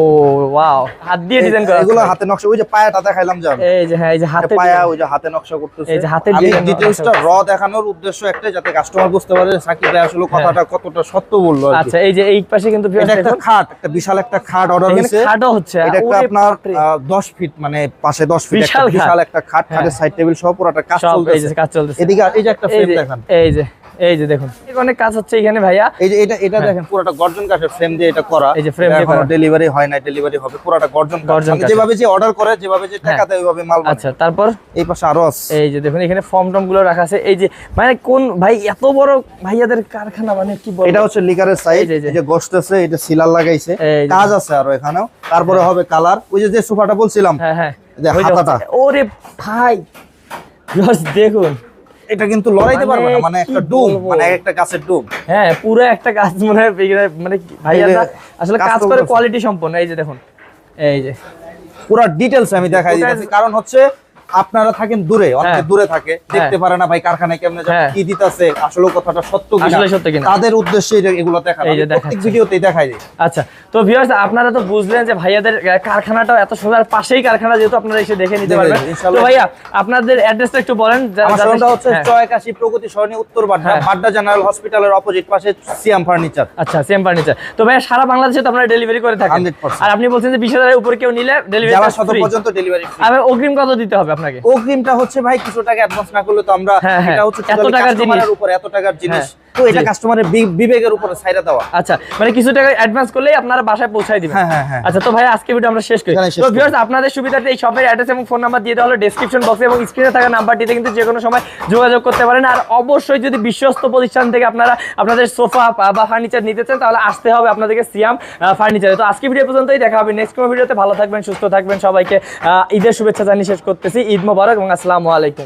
[SPEAKER 1] ওয়াও হাত দিয়ে ডিজাইন করা
[SPEAKER 2] এগুলো হাতে নকশা ওই যে পায়াটা দেখাইলাম যে
[SPEAKER 1] এই যে হ্যাঁ এই যে হাতে
[SPEAKER 2] পায়া ওই যে হাতে নকশা করতেছে।
[SPEAKER 1] এই যে হাতে
[SPEAKER 2] আমি ডিটেইলসটা র দেখানোর উদ্দেশ্য একটাই যাতে কাস্টমার বুঝতে পারে সাকিব ভাই আসলে কথাটা কতটা সত্য বলল
[SPEAKER 1] আচ্ছা এই যে এই পাশে কিন্তু
[SPEAKER 2] এটা একটা খাট একটা বিশাল একটা খাট অর্ডার হয়েছে।
[SPEAKER 1] খাটও হচ্ছে।
[SPEAKER 2] এটা একটা আপনার
[SPEAKER 1] বাপরে।
[SPEAKER 2] আহ, 10 ফিট মানে পাশে 10 ফিট একটা
[SPEAKER 1] বিশাল
[SPEAKER 2] একটা খাট
[SPEAKER 1] হ্যাঁ।
[SPEAKER 2] খাটের সাইড টেবিল সহ পুরোটা কাজ
[SPEAKER 1] সব এই
[SPEAKER 2] চলতেছে।
[SPEAKER 1] যে কাজ চলতেছে।
[SPEAKER 2] এদিকে এই যে একটা ফ্রেম দেখেন।
[SPEAKER 1] এই যে এই যে দেখুন। অনেক কাজ হচ্ছে এখানে ভাইয়া।
[SPEAKER 2] এই যে এটা এটা দেখেন পুরোটা গর্জন কাঠের ফ্রেম দিয়ে এটা করা।
[SPEAKER 1] হ্যাঁ। এই যে frame দিয়ে করা।
[SPEAKER 2] ডেলিভারি হয় না ডেলিভারি হবে। পুরোটা গর্জন
[SPEAKER 1] গর্জন
[SPEAKER 2] যেভাবে যে অর্ডার করে যেভাবে যে টাকা
[SPEAKER 1] হ্যাঁ।
[SPEAKER 2] দেয় ওইভাবে মাল
[SPEAKER 1] আচ্ছা তারপর?
[SPEAKER 2] এই পাশে আরও আছে।
[SPEAKER 1] এই যে দেখুন এখানে ফর্ম টর্মগুলো রাখা আছে। এই যে মানে কোন ভাই এত বড় ভাইয়াদের কারখানা মানে কি বলব?
[SPEAKER 2] এটা হচ্ছে লিকারের সাইজ
[SPEAKER 1] এই যে। এই
[SPEAKER 2] গোস্ট আছে এটা সিলার লাগাইছে। কাজ আছে আরও এখানেও। তারপরে হবে কালার ওই যে যে সোফাটা বলছিলাম
[SPEAKER 1] হ্যাঁ হ্যাঁ। ওরে ভাই দেখুন।
[SPEAKER 2] এটা কিন্তু লড়াইতে
[SPEAKER 1] মানে
[SPEAKER 2] পারবে না মানে একটা ডুম মানে একটা গাছের ডুম।
[SPEAKER 1] হ্যাঁ পুরো একটা গাছ মনে মানে ভাইয়া আসলে
[SPEAKER 2] কাজ
[SPEAKER 1] করে কোয়ালিটি সম্পন্ন এই যে দেখুন। এই যে।
[SPEAKER 2] পুরো ডিটেলস আমি দেখাই দিচ্ছি কারণ হচ্ছে আপনারা থাকেন দূরে অনেকে
[SPEAKER 1] হ্যাঁ।
[SPEAKER 2] দূরে থাকে। দেখতে পারে না ভাই কারখানায় কেমনে
[SPEAKER 1] হ্যাঁ।
[SPEAKER 2] কি দিতেছে আসলে কথাটা সত্য
[SPEAKER 1] আসলে সত্য কিনা।
[SPEAKER 2] তাদের উদ্দেশ্যে এগুলো দেখা প্রত্যেক ভিডিওতেই দেখাই দিই।
[SPEAKER 1] আচ্ছা তো ভিউয়ার্স আপনারা তো বুঝলেন যে ভাইয়াদের আহ, কারখানাটাও এত সুন্দর পাশেই কারখানা যেহেতু আপনারা এসে দেখে নিতে পারবেন। তো ভাইয়া আপনাদের অ্যাড্রেসটা একটু বলেন যা-
[SPEAKER 2] আমার
[SPEAKER 1] যাতে-
[SPEAKER 2] শোরুমটা হচ্ছে
[SPEAKER 1] হ্যাঁ।
[SPEAKER 2] চয়কাশি প্রগতি সরণি উত্তর বাড্ডা
[SPEAKER 1] হ্যাঁ।
[SPEAKER 2] বাড্ডা জেনারেল হসপিটালের অপোজিট পাশে সিয়াম ফার্নিচার
[SPEAKER 1] আচ্ছা সেম ফার্নিচার তো ভাইয়া সারা বাংলাদেশে তো আপনারা ডেলিভারি করে থাকেন। আর আপনি বলছেন যে বিশ হাজারের উপরে কেউ নিলে ডেলিভারি
[SPEAKER 2] যারা শত পর্যন্ত ডেলিভারি
[SPEAKER 1] আর অগ্রিম কত দিতে হবে আপনাকে
[SPEAKER 2] অগ্রিমটা হচ্ছে ভাই কিছু টাকা অ্যাডভান্স না করলে তো আমরা
[SPEAKER 1] হ্যাঁ, হ্যাঁ।
[SPEAKER 2] এটা হচ্ছে
[SPEAKER 1] এত টাকার জিনিস।
[SPEAKER 2] উপর এত টাকার জিনিস
[SPEAKER 1] হ্যাঁ,
[SPEAKER 2] তো এটা কাস্টমারের বিবেকের উপরে ছাইরা দেওয়া।
[SPEAKER 1] আচ্ছা মানে কিছু টাকা অ্যাডভান্স করলেই আপনারা বাসায় পৌঁছায় দিবেন।
[SPEAKER 2] হ্যাঁ, হ্যাঁ, হ্যাঁ।
[SPEAKER 1] আচ্ছা তো ভাই আজকে ভিডিও আমরা শেষ করি। তো ভিউয়ার্স আপনাদের সুবিধার্থে এই শপের অ্যাড্রেস এবং ফোন নাম্বার দিয়ে দেওয়া হলো ডেসক্রিপশন বক্সে এবং স্ক্রিনে থাকা নাম্বারটিতে কিন্তু যে কোনো সময় যোগাযোগ করতে পারেন। আর অবশ্যই যদি বিশ্বস্ত প্রতিষ্ঠান থেকে আপনারা আপনাদের সোফা বা ফার্নিচার নিতে চান তাহলে আসতে হবে আপনাদেরকে সিয়াম ফার্নিচারে তো আজকে ভিডিও পর্যন্তই দেখা হবে নেক্সট কোনো ভিডিওতে ভালো থাকবেন সুস্থ থাকবেন সবাইকে। ঈদের শুভেচ্ছা জানিয়ে শেষ করতেছি। ঈদ মোবারক এবং আসসালামু আলাইকুম।